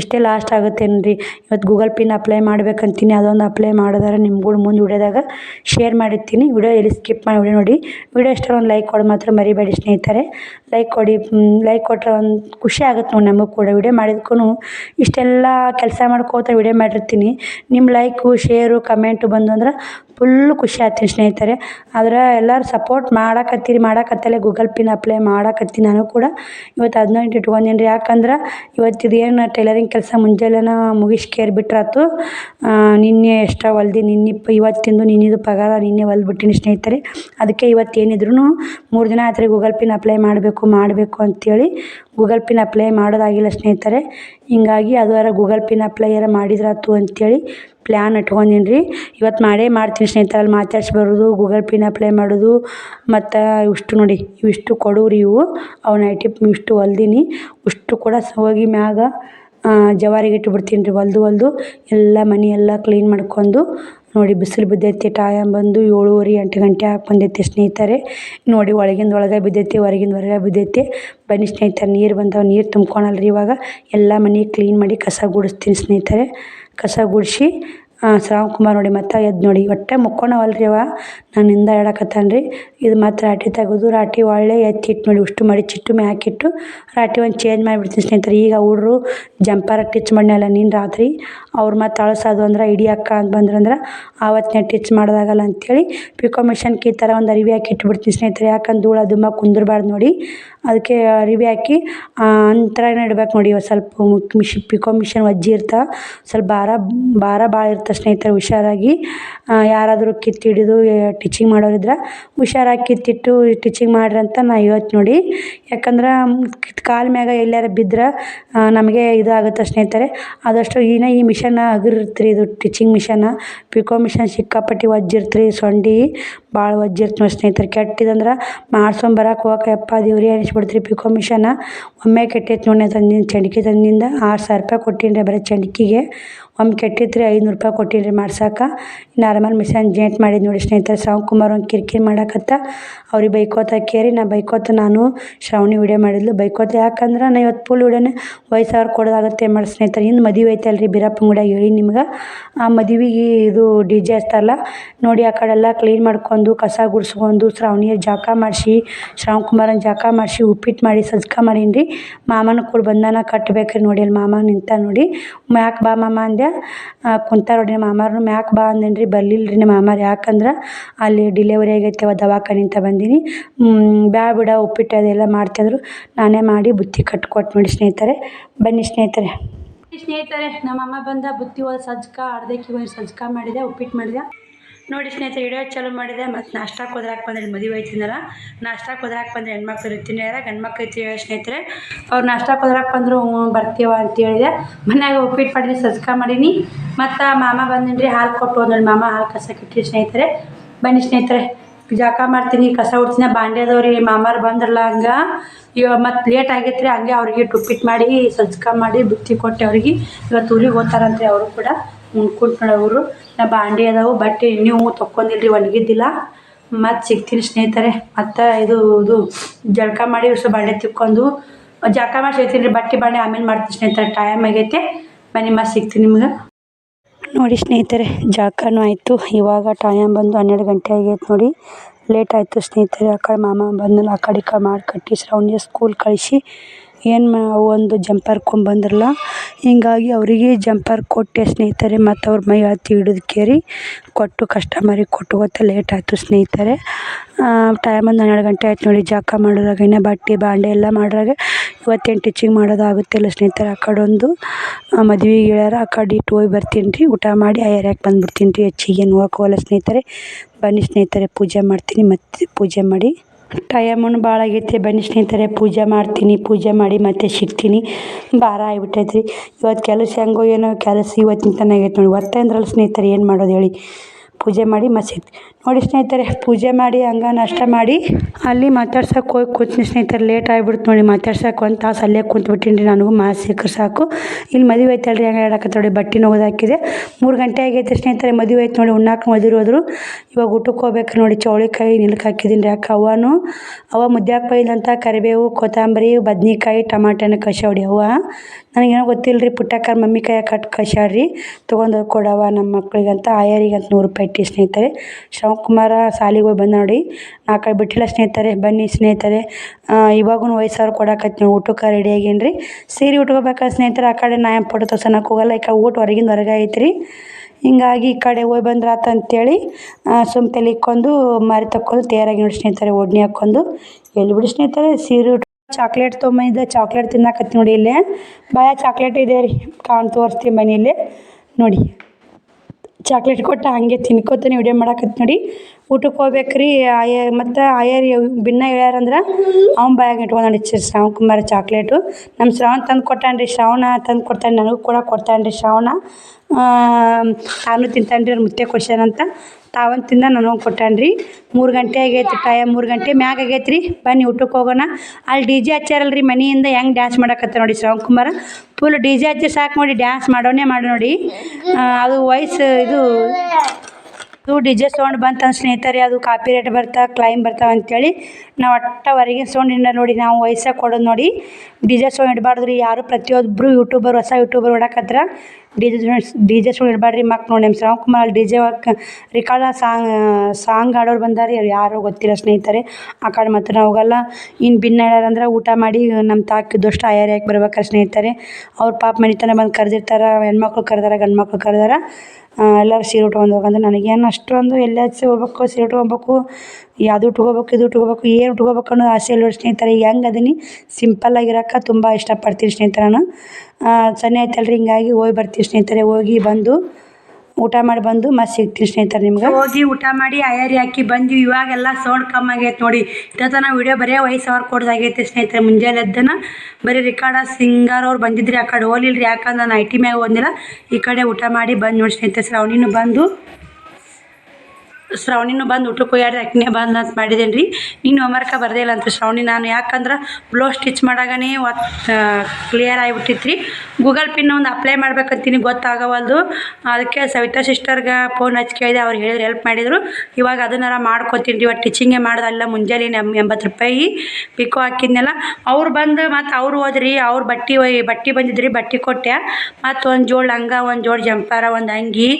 ಇಷ್ಟೇ ಲಾಸ್ಟ್ ಆಗುತ್ತೇನು ರೀ ಇವತ್ತು ಗೂಗಲ್ ಪಿನ್ ಅಪ್ಲೈ ಮಾಡ್ಬೇಕಂತೀನಿ, ಅದೊಂದು ಅಪ್ಲೈ ಮಾಡಿದಾರೆ ನಿಮ್ಗಳು ಮುಂದೆ ವಿಡಿಯೋದಾಗ ಶೇರ್ ಮಾಡಿರ್ತೀನಿ. ವಿಡಿಯೋ ಎಲ್ಲಿ ಸ್ಕಿಪ್ ಮಾಡಿ ನೋಡಿ. ವಿಡಿಯೋ ಇಷ್ಟ ಒಂದು ಲೈಕ್ ಕೊಡೋದು ಮಾತ್ರ ಮರಿಬೇಡಿ ಸ್ನೇಹಿತರೆ. ಲೈಕ್ ಕೊಡಿ ಲೈಕ್ ಕೊಟ್ಟರೆ ಒಂದು ಖುಷಿ ಆಗುತ್ತೆ ನೋಡಿ ನಮಗೆ ಕೂಡ. ವಿಡಿಯೋ ಮಾಡಿದ್ಕೂ ಇಷ್ಟೆಲ್ಲ ಕೆಲಸ ಮಾಡ್ಕೋತ ವಿಡಿಯೋ ಮಾಡಿರ್ತೀನಿ. ನಿಮ್ಮ ಲೈಕು ಶೇರು ಕಮೆಂಟು ಬಂದು ಅಂದ್ರೆ ಫುಲ್ಲು ಖುಷಿ ಆಗ್ತೀನಿ ಸ್ನೇಹಿತರೆ. ಆದ್ರೆ ಎಲ್ಲರೂ ಸಪೋರ್ಟ್ ಮಾಡಕತ್ತೀರಿ, ಮಾಡಕತ್ತಲೆ ಗೂಗಲ್ ಪಿನ್ ಅಪ್ಲೈ ಮಾಡಕತ್ತೀನಿ ನಾನು ಕೂಡ. ಇವತ್ತು ಹದಿನೆಂಟು ಇಟ್ಕೊಂಡೀನಿ ರೀ ಯಾಕಂದ್ರೆ ಇವತ್ತು ಇದೇನು ಟೈಲರಿಂಗ್ ಕೆಲಸ ಮುಂಜಾನೆನ ಮುಗಿಸಿ ಕೇರ್ ಬಿಟ್ರಾತು ನಿನ್ನೆ ಎಷ್ಟ ಹೊಲ್ದು, ನಿನ್ನೆ ಇವತ್ತಿಂದು ನಿನ್ನಿದು ಪಗಾರ ನಿನ್ನೆ ಹೊಲ್ದ್ಬಿಟ್ಟಿನಿ ಸ್ನೇಹಿತರೆ. ಅದಕ್ಕೆ ಇವತ್ತು ಏನಿದ್ರೂ ಮೂರು ದಿನ ಆಯ್ತು ಗೂಗಲ್ ಪಿನ್ ಅಪ್ಲೈ ಮಾಡಬೇಕು ಮಾಡಬೇಕು ಅಂತೇಳಿ ಗೂಗಲ್ ಪಿನ್ ಅಪ್ಲೈ ಮಾಡೋದಾಗಿಲ್ಲ ಸ್ನೇಹಿತರೆ. ಹಿಂಗಾಗಿ ಅದುವರ ಗೂಗಲ್ ಪಿನ್ ಅಪ್ಲೈಯರ ಮಾಡಿದ್ರಾತು ಅಂತೇಳಿ ಪ್ಲ್ಯಾನ್ ಇಟ್ಕೊಂಡೀನಿ ರೀ ಇವತ್ತು ಮಾಡೇ ಮಾಡ್ತೀನಿ ಸ್ನೇಹಿತರೆ, ಅಲ್ಲಿ ಮಾತಾಡ್ಸಿ ಬರೋದು ಗೂಗಲ್ ಪಿನ್ ಅಪ್ಲೈ ಮಾಡೋದು, ಮತ್ತು ಇವಿಷ್ಟು ನೋಡಿ, ಇವಿಷ್ಟು ಕೊಡವು ರೀ ಇವು ಅವು ನೈಟಿ ಇವಿಷ್ಟು ಹೊಲ್ದೀನಿ. ಇಷ್ಟು ಕೂಡ ಹೋಗಿ ಮ್ಯಾಗ ಜವಾರಿಗೆ ಇಟ್ಬಿಡ್ತೀನಿ ರೀ ಹೊಲ್ದು ಹೊಲ್ದು. ಎಲ್ಲ ಮನೆ ಎಲ್ಲ ಕ್ಲೀನ್ ಮಾಡ್ಕೊಂಡು ನೋಡಿ ಬಿಸಿಲು ಬಿದ್ದೈತಿ ಟೈಮ್ ಬಂದು ಏಳುವರೆ ಎಂಟು ಗಂಟೆ ಆಗಿ ಬಂದೈತಿ ಸ್ನೇಹಿತರೆ. ನೋಡಿ ಒಳಗಿಂದ ಒಳಗೆ ಬಿದ್ದೈತಿ ಹೊರಗಿಂದ ಹೊರಗೆ ಬಿದ್ದೈತಿ. ಬನ್ನಿ ಸ್ನೇಹಿತರೆ, ನೀರು ಬಂದಾವೆ, ನೀರು ತುಂಬ್ಕೊಳಲ್ರಿ ಇವಾಗ. ಎಲ್ಲ ಮನೆ ಕ್ಲೀನ್ ಮಾಡಿ ಕಸ ಗುಡಿಸ್ತೀನಿ ಸ್ನೇಹಿತರೆ. ಕಸ ಗುಡಿಸಿ ಶ್ರಾವಣ್ ಕುಮಾರ್ ನೋಡಿ, ಮತ್ತೆ ಎದ್ದು ನೋಡಿ. ಒಟ್ಟೆ ಮುಕ್ಕೊಂಡವಲ್ಲ ರೀ ಅವ ನನ್ನಿಂದ ಹೇಳಕತ್ತಾನ ರೀ ಇದು ಮತ್ತು ರಾಟಿ ತೆಗೆದು, ರಾಟಿ ಒಳ್ಳೆ ಎತ್ತಿಟ್ಟು ನೋಡಿ, ಉಷ್ಟು ಮಾಡಿ ಚಿಟ್ಟು ಮೇ ಹಾಕಿಟ್ಟು ರಾಟಿ ಒಂದು ಚೇಂಜ್ ಮಾಡಿಬಿಡ್ತೀನಿ ಸ್ನೇಹಿತರೆ. ಈಗ ಹುಡ್ರು ಜಂಪರ ಟಿಚ್ ಮಾಡ್ನಲ್ಲ ನೀನು ರಾತ್ರಿ. ಅವ್ರು ಮತ್ತೆ ಅಳ್ಸೋದು ಅಂದ್ರೆ, ಇಡೀ ಅಕ್ಕ ಅಂತ ಬಂದ್ರಂದ್ರೆ ಆವತ್ತಿನ ಟಿಚ್ ಮಾಡೋದಾಗಲ್ಲ ಅಂಥೇಳಿ ಪಿಕೋ ಮಿಷನ್ಗೆ ಈ ಥರ ಒಂದು ಅರಿವಿ ಹಾಕಿ ಇಟ್ಬಿಡ್ತೀನಿ ಸ್ನೇಹಿತರೆ. ಯಾಕಂದ್ರೆ ಧೂಳು ದುಮ್ಮ ಕುಂದ್ರಬಾರ್ದು ನೋಡಿ. ಅದಕ್ಕೆ ಅರಿವೆ ಹಾಕಿ ಅಂತರ ಇಡ್ಬೇಕು ನೋಡಿ ಸ್ವಲ್ಪ ಮಿಷಿನ್ ಪಿಕೋ ಮಿಷನ್ ವಜ್ಜಿ ಇರ್ತಾ, ಸ್ವಲ್ಪ ಭಾರ ಭಾರ ಭಾಳ ಇರ್ತವೆ ಸ್ನೇಹಿತರೆ, ಹುಷಾರಾಗಿ ಯಾರಾದರೂ ಕಿತ್ತು ಹಿಡಿದು ಟಿಚಿಂಗ್ ಮಾಡೋರಿದ್ರೆ ಹುಷಾರಾಗಿ ಕಿತ್ತಿಟ್ಟು ಟಿಚಿಂಗ್ ಮಾಡ್ರಿ ಅಂತ ನಾ ಇವತ್ತು ನೋಡಿ. ಯಾಕಂದ್ರೆ, ಕಾಲು ಮ್ಯಾಗ ಎಲ್ಲಾರ ಬಿದ್ರೆ ನಮಗೆ ಇದಾಗುತ್ತೆ ಸ್ನೇಹಿತರೆ. ಆದಷ್ಟು ಈನ ಈ ಮಿಷನ್ ಹಗುರ ಇರುತ್ತೆ ಇದು ಟಿಚಿಂಗ್ ಮಿಷನ್. ಪಿಕೋ ಮಿಷನ್ ಸಿಕ್ಕಾಪಟ್ಟಿ ವಜ್ಜಿ ಇರುತ್ತೆ ಸೊಂಡಿ ಭಾಳ ವಜ್ಜಿ ಇರುತ್ತೆ ನೋಡಿ ಸ್ನೇಹಿತರೆ. ಕೆಟ್ಟಿದಂದ್ರೆ ಮಾಡ್ಸೊಂಬರಕ್ಕೆ ಹೋಗಕ್ಕೆ ಯಪ್ಪ ದೇವ್ರೇ ಅನಿಸ್ಬಿಡ್ತು ರೀ ಪಿಕೋ ಮಿಷನ ಒಮ್ಮೆ ಕೆಟ್ಟೈತೆ ನೋಡಿ ತಂದಿನ ಚಂಡ್ಗಿ ತಂದಿಂದ ಆರು ಸಾವಿರ ರೂಪಾಯಿ ಕೊಟ್ಟಿನ್ರಿ ರೀ ಬರೀ ಚಂಡ್ಗಿಗೆ ಒಮ್ಮೆ ಕೆಟ್ಟಿತ್ತು ರೀ ರೂಪಾಯಿ ಕೊಟ್ಟಿನಿ ರೀ ಮಾಡ್ಸಕ್ಕೆ ನಾರ್ಮಲ್ ಮಿಷನ್ ಜೇಂಟ್ ಮಾಡಿದ್ದು ನೋಡಿ ಸ್ನೇಹಿತರೆ ಶ್ರವಣ್ ಕುಮಾರ್ ಒಂದು ಕಿರಿಕಿರಿ ಮಾಡಕತ್ತ. ಅವ್ರಿಗೆ ಬೈಕೋತ ಕೇರಿ, ನಾ ಬೈಕೋತ ನಾನು ಶ್ರಾವಣಿ ವಿಡಿಯೋ ಮಾಡಿದ್ಲು. ಬೈಕೋತ ಯಾಕಂದ್ರೆ ನಾ ಇವತ್ತು ಫುಲ್ ವಿಡಿಯೋನೇ ವಯಸ್ಸು ಅವ್ರು ಕೊಡೋದಾಗುತ್ತೆ ಮಾಡಿ ಸ್ನೇಹಿತರೆ. ಇನ್ನು ಮದುವೆ ಐತಲ್ರಿ ಬೀರಪ್ಪನ ಗುಡ ಹೇಳಿ ನಿಮ್ಗೆ. ಆ ಮದುವೆಗೆ ಇದು ಡಿ ಜೆ ಹಚ್ತಾರಲ್ಲ, ನೋಡಿ ಆ ಕಡೆ ಎಲ್ಲ ಕ್ಲೀನ್ ಮಾಡ್ಕೊಂಡು ಕಸ ಗುಡಿಸ್ಕೊಂಡು ಶ್ರಾವಣಿಯ ಜಾಕ ಮಾಡಿಸಿ ಶ್ರಾವಣ್ ಕುಮಾರನ ಜಾಕ ಮಾಡಿಸಿ ಉಪ್ಪಿಟ್ಟು ಮಾಡಿ, ಸಜ್ಕ ಮಾಡೀನಿ ರೀ ಮಾಮನ ಕೂಡ ಬಂದಾನ ಕಟ್ಬೇಕ್ರಿ ನೋಡಿ ಅಲ್ಲಿ ಮಾಮ ನಿಂತ ನೋಡಿ. ಯಾಕೆ ಬಾ ಮಾಮ ಅಂದೆ. ಕುಂತಾರ ನೋಡಿ ಮಾಮಾರು ಮ್ಯಾಕ್ ಬಾ ಅಂದೇನ್ರಿ ರೀ ನಮ್ಮ ಮಾಮಾರು. ಯಾಕಂದ್ರೆ ಅಲ್ಲಿ ಡಿಲೆವರಿ ಆಗೈತೆ ಅವ ದವಾಖಾನಿಂದ ಬಂದೀನಿ. ಬ್ಯಾ ಬಿಡ, ಉಪ್ಪಿಟ್ಟು ಅದೆಲ್ಲ ಮಾಡ್ತಿದ್ರು. ನಾನೇ ಮಾಡಿ ಬುತ್ತಿ ಕಟ್ಕೊಟ್ಟು ನೋಡಿ ಸ್ನೇಹಿತರೆ. ಬನ್ನಿ ಸ್ನೇಹಿತರೆ. ಸ್ನೇಹಿತರೆ, ನಮ್ಮ ಅಮ್ಮ ಬಂದ ಬುತ್ತಿ ಹೋದ ಸಜ್ಕ, ಅರ್ಧಕ್ಕಿ ಹೋಗಿ ಸಜ್ಕ ಮಾಡಿದೆ, ಉಪ್ಪಿಟ್ಟು ಮಾಡಿದೆ. ನೋಡಿ ಸ್ನೇಹಿತರೆ ವಿಡಿಯೋ ಚಾಲೂ ಮಾಡಿದೆ. ಮತ್ತು ನಾಷ್ಟಾಕ್ಕೆ ಹೋದ್ರಾಕ್ ಬಂದ್ರೆ ಮದುವೆ ಆಯ್ತಿದ್ನಲ್ಲ ನಾಷ್ಟ ಹೋದ್ರಾಕ್ ಬಂದ್ರೆ ಹೆಣ್ಮಕ್ಳು ಇರ್ತೀನಿ ಯಾರ ಗಂಡು ಮಕ್ಳು ಸ್ನೇಹಿತರೆ. ಅವ್ರು ನಾಷ್ಟ ಹೋದ್ರಾಕ್ ಬಂದರು ಬರ್ತೀವ ಅಂತ ಹೇಳಿದೆ. ಮನ್ಯಾಗ ಉಪ್ಪಿಟ್ಟು ಮಾಡೀನಿ ಸಜ್ಕ ಮಾಡೀನಿ. ಮತ್ತು ಮಾಮ ಬಂದಿನಿ ಹಾಲು ಕೊಟ್ಟು ಒಂದೊಂದು ಮಾಮ ಹಾಲು ಕಸ ಇಟ್ಟಿರಿ ಸ್ನೇಹಿತರೆ. ಬನ್ನಿ ಸ್ನೇಹಿತರೆ, ಜಾಕ ಮಾಡ್ತೀನಿ, ಕಸ ಉಡ್ತೀನಿ ಬಾಂಡ್ಯದವ್ರಿ ಮಾಮಾರು ಬಂದ್ರಲ್ಲ ಹಂಗೆ. ಇವಾಗ ಮತ್ತು ಲೇಟ್ ಆಗೈತೆ ರೀ ಹಂಗೆ ಅವ್ರಿಗೆ ಉಪ್ಪಿಟ್ಟು ಮಾಡಿ, ಸಜ್ಕ ಮಾಡಿ, ಬುತ್ತಿ ಕೊಟ್ಟೆ ಅವ್ರಿಗೆ. ಇವತ್ತು ಊರಿಗೆ ಹೋಗ್ತಾರಂತೆ ಅವರು ಕೂಡ. ಉಣ್ಕೊಂಡು ನೋಡೋರು ನಾ ಬಾಂಡೆ ಅದಾವು ಬಟ್ಟೆ ನೀವು ತೊಕ್ಕೊಂಡಿಲ್ರಿ, ಒಣಗಿದ್ದಿಲ್ಲ. ಮತ್ತೆ ಸಿಗ್ತೀನಿ ಸ್ನೇಹಿತರೆ, ಮತ್ತು ಇದು ಇದು ಜಳಕ ಮಾಡಿ ಸ್ವಲ್ಪ ಬಾಂಡೆ ತಿಕ್ಕೊಂಡು ಜಳಕ ಮಾಡಿ ಸಿಗ್ತೀನಿ, ಬಟ್ಟೆ ಬಾಂಡೆ ಆಮೇಲೆ ಮಾಡ್ತೀನಿ ಸ್ನೇಹಿತರೆ, ಟೈಮ್ ಆಗೈತೆ, ಬನ್ನಿ ಮತ್ತೆ ಸಿಗ್ತೀನಿ ನಿಮ್ಗೆ. ನೋಡಿ ಸ್ನೇಹಿತರೆ, ಜಳಕನೂ ಆಯಿತು, ಇವಾಗ ಟೈಮ್ ಬಂದು ಹನ್ನೆರಡು ಗಂಟೆ ಆಗೈತೆ ನೋಡಿ. ಲೇಟ್ ಆಯಿತು ಸ್ನೇಹಿತರೆ, ಆ ಕಡೆ ಮಾಮ ಬಂದಲ್ಲ ಆ ಕಡೆ ಈ ಕಡೆ ಮಾಡಿ ಕಟ್ಟಿ ಅವನಿಗೆ ಸ್ಕೂಲ್ ಕಳಿಸಿ. ಏನು ಮಾ ಒಂದು ಜಂಪರ್ ಕೊಂಬಂದ್ರಲ್ಲ ಹಿಂಗಾಗಿ ಅವರಿಗೆ ಜಂಪರ್ ಕೊಟ್ಟೆ ಸ್ನೇಹಿತರೆ, ಮತ್ತು ಅವ್ರ ಮೈ ಹತ್ತಿ ಹಿಡಿದು ಕೇರಿ, ಕೊಟ್ಟು ಕಸ್ಟಮರಿಗೆ ಕೊಟ್ಟು ಹೊತ್ತು ಲೇಟ್ ಆಯಿತು ಸ್ನೇಹಿತರೆ. ಟೈಮ್ ಒಂದು ಹನ್ನೆರಡು ಗಂಟೆ ಆಯ್ತು ನೋಡಿ ಜಳಕ ಮಾಡೋದ್ರಾಗ ಇನ್ನು ಬಟ್ಟೆ, ಬಾಂಡೆ ಎಲ್ಲ ಮಾಡೋದ್ರಾಗ ಇವತ್ತೇನು ಟಿಚಿಂಗ್ ಮಾಡೋದಾಗುತ್ತಿಲ್ಲ ಸ್ನೇಹಿತರೆ ಆ ಕಡೆ ಒಂದು ಮದ್ವೆಗೆ ಹೇಳ್ಯಾರ, ಆ ಕಡೆ ಇಟ್ಟು ಹೋಗಿ ಬರ್ತೀನಿ ರೀ, ಊಟ ಮಾಡಿ, ಆ ಏರಿಯಾಕ್ಕೆ ಬಂದ್ಬಿಡ್ತೀನಿ ರೀ, ಹೆಚ್ಚಿಗೆ ಏನು ಹೋಗಲ್ಲ ಸ್ನೇಹಿತರೆ. ಬನ್ನಿ ಸ್ನೇಹಿತರೆ, ಪೂಜೆ ಮಾಡ್ತೀನಿ, ಮತ್ತು ಪೂಜೆ ಮಾಡಿ. ಟೈಮನ್ನು ಭಾಳ ಆಗೈತೆ. ಬನ್ನಿ ಸ್ನೇಹಿತರೆ, ಪೂಜೆ ಮಾಡ್ತೀನಿ. ಪೂಜೆ ಮಾಡಿ ಮತ್ತೆ ಸಿಗ್ತೀನಿ. ಭಾರ ಆಗ್ಬಿಟ್ಟೈತೆ ರೀ ಇವತ್ತು ಕೆಲಸ ಹೆಂಗೋ ಏನೋ ಕೆಲಸ ಇವತ್ತಿನ ತನಕ ಆಗೈತೆ ನೋಡಿ. ಒತ್ತೆ ಅಂದ್ರಲ್ಲ ಸ್ನೇಹಿತರೆ, ಏನು ಮಾಡೋದು ಹೇಳಿ. ಪೂಜೆ ಮಾಡಿ ಮಸೀದಿ. ನೋಡಿ ಸ್ನೇಹಿತರೆ, ಪೂಜೆ ಮಾಡಿ ಹಂಗೆ ನಾಷ್ಟ ಮಾಡಿ, ಅಲ್ಲಿ ಮಾತಾಡ್ಸಕ್ಕೆ ಹೋಗಿ ಕೂತೀನಿ ಸ್ನೇಹಿತರೆ ಲೇಟ್ ಆಗಿಬಿಡ್ತು ನೋಡಿ ಮಾತಾಡ್ಸಕ್ಕೆ ಒಂದು ತಾಸು ಅಲ್ಲೇ ಕುಂತ್ಬಿಟ್ಟೀನಿ ರೀ ನನಗೂ ಮಾತು ಸಿಕ್ಕರೆ ಸಾಕು. ಇಲ್ಲಿ ಮದುವೆ ಐತಲ್ಲ ರೀ ಹಂಗೆ ಹೇಳಕತ್ತ ನೋಡಿ ಬಟ್ಟೆನೂ ಒಗ್ದಾಕಿದೆ ಮೂರು ಗಂಟೆ ಆಗೈತೆ ಸ್ನೇಹಿತರೆ, ಮದುವೆ ಐತೆ ನೋಡಿ, ಉಣ್ಣಾಕ ಮದುವೆ ಹೋದ್ರು. ಇವಾಗ ಊಟಕ್ಕೆ ಹೋಗ್ಬೇಕು ನೋಡಿ, ಚೌಳಿಕಾಯಿ ನಿಲ್ಕ ಹಾಕಿದ್ದೀನಿ ರೀ ಯಾಕೆ ಅವನು ಅವ ಮುದ್ದೆ ಹಾಕಿ ಅಂತ, ಕರಿಬೇವು, ಕೊತ್ತಂಬರಿ, ಬದ್ನೆಕಾಯಿ, ಟಮಾಟೆನ ಕಷಾವಡಿ ಅವ್ವ. ನನಗೇನೋ ಗೊತ್ತಿಲ್ಲ ರೀ ಪುಟ್ಟಕ್ಕರ ಮಮ್ಮಿ ಕೈಯಾಗ ಕಟ್ ಕಶ್ಯಾಡ್ರಿ ತೊಗೊಂಡು ಹೋಗಿ ಕೊಡವ್ವ ನಮ್ಮ ಮಕ್ಳಿಗಂತ. ಆಯರಿಗಂತ ನೂರು ರೂಪಾಯಿ ಇಟ್ಟು ಸ್ನೇಹಿತರೆ. ಶಿವಕುಮಾರ ಸಾಲಿಗೆ ಹೋಗಿ ಬಂದ ನೋಡಿ. ನಾಲ್ಕೈ ಬಿಟ್ಟಿಲ್ಲ ಸ್ನೇಹಿತರೆ, ಬನ್ನಿ ಸ್ನೇಹಿತರೆ. ಇವಾಗೂ ಸಾವಿರ ಕೊಡಕತ್ತಿ ನೀವು ಊಟಕ್ಕೆ ರೆಡಿ ಆಗೇನು ರೀ ಸೀರೆ ಉಟ್ಕೋಬೇಕಾ ಸ್ನೇಹಿತರೆ, ಆ ಕಡೆ ನಾ ಏನು ಫೋಟೋ ತೋರ್ಸೋಣಕ್ಕೆ ಹೋಗಲ್ಲ ಈ ಕಡೆ ಊಟ ಹೊರಗಿಂದ ಹೊರಗೆ ಐತೆ ರೀ ಹಿಂಗಾಗಿ ಈ ಕಡೆ ಹೋಗಿ ಬಂದ್ರಾತ ಅಂತೇಳಿ ಸುಮ್ ತಲೆ ಇಕ್ಕೊಂಡು ಮಾರಿ ತಕ್ಕೊಂಡು ತಯಾರಾಗಿ ನೋಡಿ ಸ್ನೇಹಿತರೆ ಒಡ್ನಿ ಹಾಕ್ಕೊಂಡು. ಎಲ್ಲಿ ಬಿಡಿ ಸ್ನೇಹಿತರೆ, ಸೀರೆ ಚಾಕ್ಲೇಟ್ ತೊಗೊಂಬಂದಿದ್ದೆ ಚಾಕ್ಲೇಟ್ ತಿನ್ನಕತ್ತಿ ನೋಡಿ ಇಲ್ಲಿ. ಬಾಯ, ಚಾಕ್ಲೇಟ್ ಇದೆ ರೀ, ಕಾಣ್ ತೋರಿಸ್ತೀನಿ ಮನೆಯಲ್ಲಿ ನೋಡಿ. ಚಾಕ್ಲೇಟ್ ಕೊಟ್ಟು ಹಾಗೆ ತಿನ್ಕೋತಾನೆ ವಿಡಿಯೋ ಮಾಡಕತ್ತಿ ನೋಡಿ. ಊಟಕ್ಕೆ ಹೋಗ್ಬೇಕು ರೀ ಆಯ ಮತ್ತು ಆಯರ್ ಭಿನ್ನ ಹೇಳ್ಯಾರಂದ್ರೆ ಅವ್ನ ಬಾಯಾಗ ಇಟ್ಕೊಂಡು ನೋಡಿ ಶ್ರಾವಣ ಕುಮಾರ್ ಚಾಕ್ಲೇಟು. ನಮ್ಮ ಶ್ರಾವಣ ತಂದು ಕೊಟ್ಟಾನೆ ರೀ, ಶ್ರಾವಣ ತಂದು ಕೊಡ್ತಾನೆ, ನನಗೂ ಕೂಡ ಕೊಡ್ತಾನೆ ರೀ ಶ್ರಾವಣ. ತಾನು ರೀ, ಅವ್ರ ಮುತ್ತೆ ಕೊಡ್ಸ್ಯಾನಂತ ತಾವೊಂದು ನಾನು ನನಗೆ ಕೊಟ್ಟಾನ ರೀ ಮೂರು ಗಂಟೆ ಆಗೈತೆ ಟೈಮ್ ಮೂರು ಗಂಟೆ ಮ್ಯಾಗ ಆಗೈತೆ ರೀ ಬನ್ನಿ ಊಟಕ್ಕೆ ಹೋಗೋಣ. ಅಲ್ಲಿ ಡಿ ಜೆ ಹಚ್ಚಾರಲ್ಲ ರೀ ಮನೆಯಿಂದ ಹೆಂಗೆ ಡ್ಯಾನ್ಸ್ ಮಾಡಕತ್ತೆ ನೋಡಿ ಶ್ರವಣ್ ಫುಲ್ ಡಿ ಜೆ ಹಚ್ಚಿ ಸಾಕು ನೋಡಿ ಡ್ಯಾನ್ಸ್ ಮಾಡೋನೇ ಮಾಡಿ ನೋಡಿ. ಅದು ವಯಸ್ಸು ಇದು ಡಿ ಜೆ ಸೌಂಡ್ ಬಂತ ಸ್ನೇಹಿತರೆ, ಅದು ಕಾಪಿ ರೇಟ್ ಬರ್ತಾ ಕ್ಲೈಮ್ ಬರ್ತಾವೆ ಅಂತೇಳಿ ನಾವು ಹೊರಗಿನ ಸೌಂಡಿಂದ ನೋಡಿ ನಾವು ವಯಸ್ಸಾಗಿ ಕೊಡೋದು ನೋಡಿ ಡಿ ಜೆ ಸೌಂಡ್ ಇಡಬಾರ್ದು ರೀ ಯಾರು ಪ್ರತಿಯೊಬ್ಬರು ಯೂಟ್ಯೂಬರ್, ಹೊಸ YouTuber ಹೊಡಕತ್ರ D J D J sound ಇಡಬಾರ್ದು ರೀ ಮಕ್ಳು ನೋಡಿ ನಮ್ಮ Shravan Kumar D J record song song ಹಾಡೋರು ಬಂದಾರೆ. ಅವ್ರು ಯಾರೋ ಗೊತ್ತಿಲ್ಲ ಸ್ನೇಹಿತರೆ. ಆ ಕಡೆ ಮತ್ತು ಹೋಗಲ್ಲ ಇನ್ನು ಭಿನ್ನ ಹೇಳ್ಯಾರಂದ್ರೆ ಊಟ ಮಾಡಿ ನಮ್ಮ ತಾಕಿದ್ದಷ್ಟು ಆಯಾರ್ಯಾಕೆ ಬರ್ಬೇಕಾರೆ ಸ್ನೇಹಿತರೆ. ಅವ್ರ ಪಾಪ ಮನೆತನ ಬಂದು ಕರೆದಿರ್ತಾರೆ, ಹೆಣ್ಮಕ್ಳು ಕರೆದಾರ ಗಂಡು ಮಕ್ಳು ಕರೆದಾರ ಎಲ್ಲರೂ ಸೀರೆ ಉಟ್ಕೊಂಡು ಹೋಗಂದ್ರೆ ನನಗೇನು ಅಷ್ಟೊಂದು ಎಲ್ಲಾಚೆ ಹೋಗ್ಬೇಕು, ಸೀರೆ ಉಟ್ಕೊಬೇಕು ಯಾವುದು ಉಟ್ಕೋಬೇಕು ಇದು ಉಟ್ಕೋಬೇಕು ಏನು ಉಟ್ಕೋಬೇಕು ಅನ್ನೋ ಆಸೆ ಇಲ್ಲ ನೋಡಿ ಸ್ನೇಹಿತರೆ, ಈಗ ಹೆಂಗೆ ಅದೀನಿ? ಸಿಂಪಲ್ ಆಗಿರೋಕೆ ತುಂಬ ಇಷ್ಟಪಡ್ತೀನಿ ಸ್ನೇಹಿತರೆ ನಾನು. ಸನ್ನೆ ಆಯ್ತಲ್ರಿ, ಹಿಂಗಾಗಿ ಹೋಗಿ ಬರ್ತೀವಿ ಸ್ನೇಹಿತರೆ, ಹೋಗಿ ಬಂದು ಊಟ ಮಾಡಿ ಬಂದು ಮತ್ತೆ ಸಿಗ್ತೀನಿ ಸ್ನೇಹಿತರೆ ನಿಮ್ಗೆ. ಹೋಗಿ ಊಟ ಮಾಡಿ ಅಯ್ಯಾರಿ ಹಾಕಿ ಬಂದ್ವಿ, ಇವಾಗೆಲ್ಲ ಸೌಂಡ್ ಕಮ್ಮಿ ಆಗೈತೆ ನೋಡಿ. ಇಟ್ಟತನ ವಿಡಿಯೋ ಬರೀ ವಯಸ್ಸು ಅವ್ರು ಕೊಡ್ದಾಗೈತೆ ಸ್ನೇಹಿತರೆ, ಮುಂಜಾನೆ ಎದ್ದನ ಬರೀ ರಿಕಾರ್ಡ ಸಿಂಗಾರ್ ಅವ್ರು ಬಂದಿದ್ರಿ ಆ ಕಡೆ ಹೋಲಿಲ್ರಿ ಯಾಕಂದ್ರೆ ನಾನು ಐ ಟಿ ಮ್ಯಾಗ ಓದಿಲ್ಲ ಈ ಕಡೆ ಊಟ ಮಾಡಿ ಬಂದು ನೋಡಿ ಸ್ನೇಹಿತರೆ ಶ್ರಾವಣಿನೂ ಬಂದು ಶ್ರಾವಣಿನೂ ಬಂದು ಊಟಕ್ಕೆ ಹೋಗ್ಯಾರ ಅಕ್ಕಿನೇ ಬಂದು ಅಂತ ಮಾಡಿದ್ದೇನೆ ರೀ ನೀನು ಬರ್ದೇ ಇಲ್ಲ ಅಂತ ಶ್ರಾವಣಿ, ನಾನು ಯಾಕಂದ್ರೆ ಬ್ಲೌಸ್ ಸ್ಟಿಚ್ ಮಾಡಾಗನೇ ಕ್ಲಿಯರ್ ಆಗಿಬಿಟ್ಟಿತ್ತು ರೀ ಗೂಗಲ್ ಪಿನ್ ಒಂದು ಅಪ್ಲೈ ಮಾಡ್ಬೇಕಂತೀನಿ, ಗೊತ್ತಾಗವಲ್ದು. ಅದಕ್ಕೆ ಸವಿತಾ ಸಿಸ್ಟರ್ಗೆ ಫೋನ್ ಹಚ್ಚಿ ಕೇಳಿದೆ, ಅವ್ರು ಹೇಳಿದ್ರು ಹೆಲ್ಪ್ ಮಾಡಿದರು. ಇವಾಗ ಅದನ್ನಾರ ಮಾಡ್ಕೊತೀನಿ ರೀ ಇವತ್ತು ಟೀಚಿಂಗೇ ಮಾಡ್ದಲ್ಲ ಮುಂಜಾನೆ ನಮ್ಮ ಎಂಬತ್ತು ರೂಪಾಯಿ ಪಿಕೋ ಹಾಕಿದ್ನೆಲ್ಲ. ಅವ್ರು ಬಂದು ಮತ್ತು ಅವ್ರು ಹೋದ್ರಿ, ಅವ್ರು ಬಟ್ಟೆ ಒಯ್, ಬಟ್ಟೆ ಬಂದಿದ್ರಿ, ಬಟ್ಟೆ ಕೊಟ್ಟೆ ಮತ್ತು ಒಂದು ಜೋಳು ಲಂಗ ಒಂದು ಜೋಡು ಜಂಪಾರ, ಒಂದು ಅಂಗಿ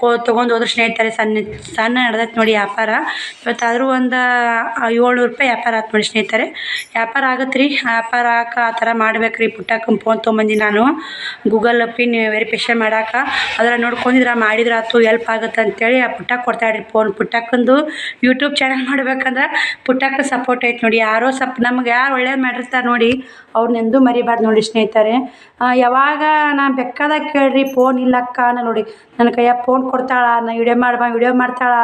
ಕೋ, ತೊಗೊಂಡು ಹೋದ್ರೆ ಸ್ನೇಹಿತರೆ, ಸಣ್ಣ ಸಣ್ಣ ನಡೆದೈತೆ ನೋಡಿ ವ್ಯಾಪಾರ. ಇವತ್ತಾದರೂ ಒಂದು ಏಳ್ನೂರು ರೂಪಾಯಿ ವ್ಯಾಪಾರ ಆಯ್ತು ನೋಡಿ ಸ್ನೇಹಿತರೆ. ವ್ಯಾಪಾರ ಆಗತ್ತೆ ರೀ ವ್ಯಾಪಾರ ಆಕ ಆ ಥರ ಮಾಡ್ಬೇಕು ರೀ ಪುಟ್ಟಕ್ಕ ಫೋನ್ ತೊಗೊಂಬಂದು ನಾನು. ಗೂಗಲ್ ಪಿನ್ ವೆರಿಫಿಕೇಷನ್ ಮಾಡಾಕ. ಅದರ ನೋಡ್ಕೊಂಡಿದ್ರ, ಮಾಡಿದ್ರೆ ಆತು ಎಲ್ಪ್ ಆಗುತ್ತೆ ಅಂತೇಳಿ ಆ ಪುಟ್ಟಕ್ಕೆ ಕೊಡ್ತಾಳೆ ರೀ ಫೋನ್ ಪುಟ್ಟಕ್ಕಂದು ಯೂಟ್ಯೂಬ್ ಚಾನಲ್ ಮಾಡ್ಬೇಕಂದ್ರೆ ಪುಟ್ಟಕ್ಕ ಸಪೋರ್ಟ್ ಐತೆ ನೋಡಿ. ಯಾರೋ ಸಪ್, ನಮ್ಗೆ ಯಾರು ಒಳ್ಳೇದು ಮಾಡಿರ್ತಾರೆ ನೋಡಿ ಅವ್ರನ್ನೆಂದು ಮರಿಬಾರ್ದು ನೋಡಿ ಸ್ನೇಹಿತರೆ. ಯಾವಾಗ ನಾನು ಬೆಕ್ಕದಾಗ ಕೇಳ್ರಿ ಫೋನ್ ಇಲ್ಲಕ್ಕ ನೋಡಿ. ನನ್ನ ಕೈಯಾಗ ಫೋನ್ ಕೊಡ್ತಾಳ, ನಾ ವಿಡಿಯೋ ಮಾಡ್ಬಾ ವಿಡಿಯೋ ಮಾಡ್ತಾಳ.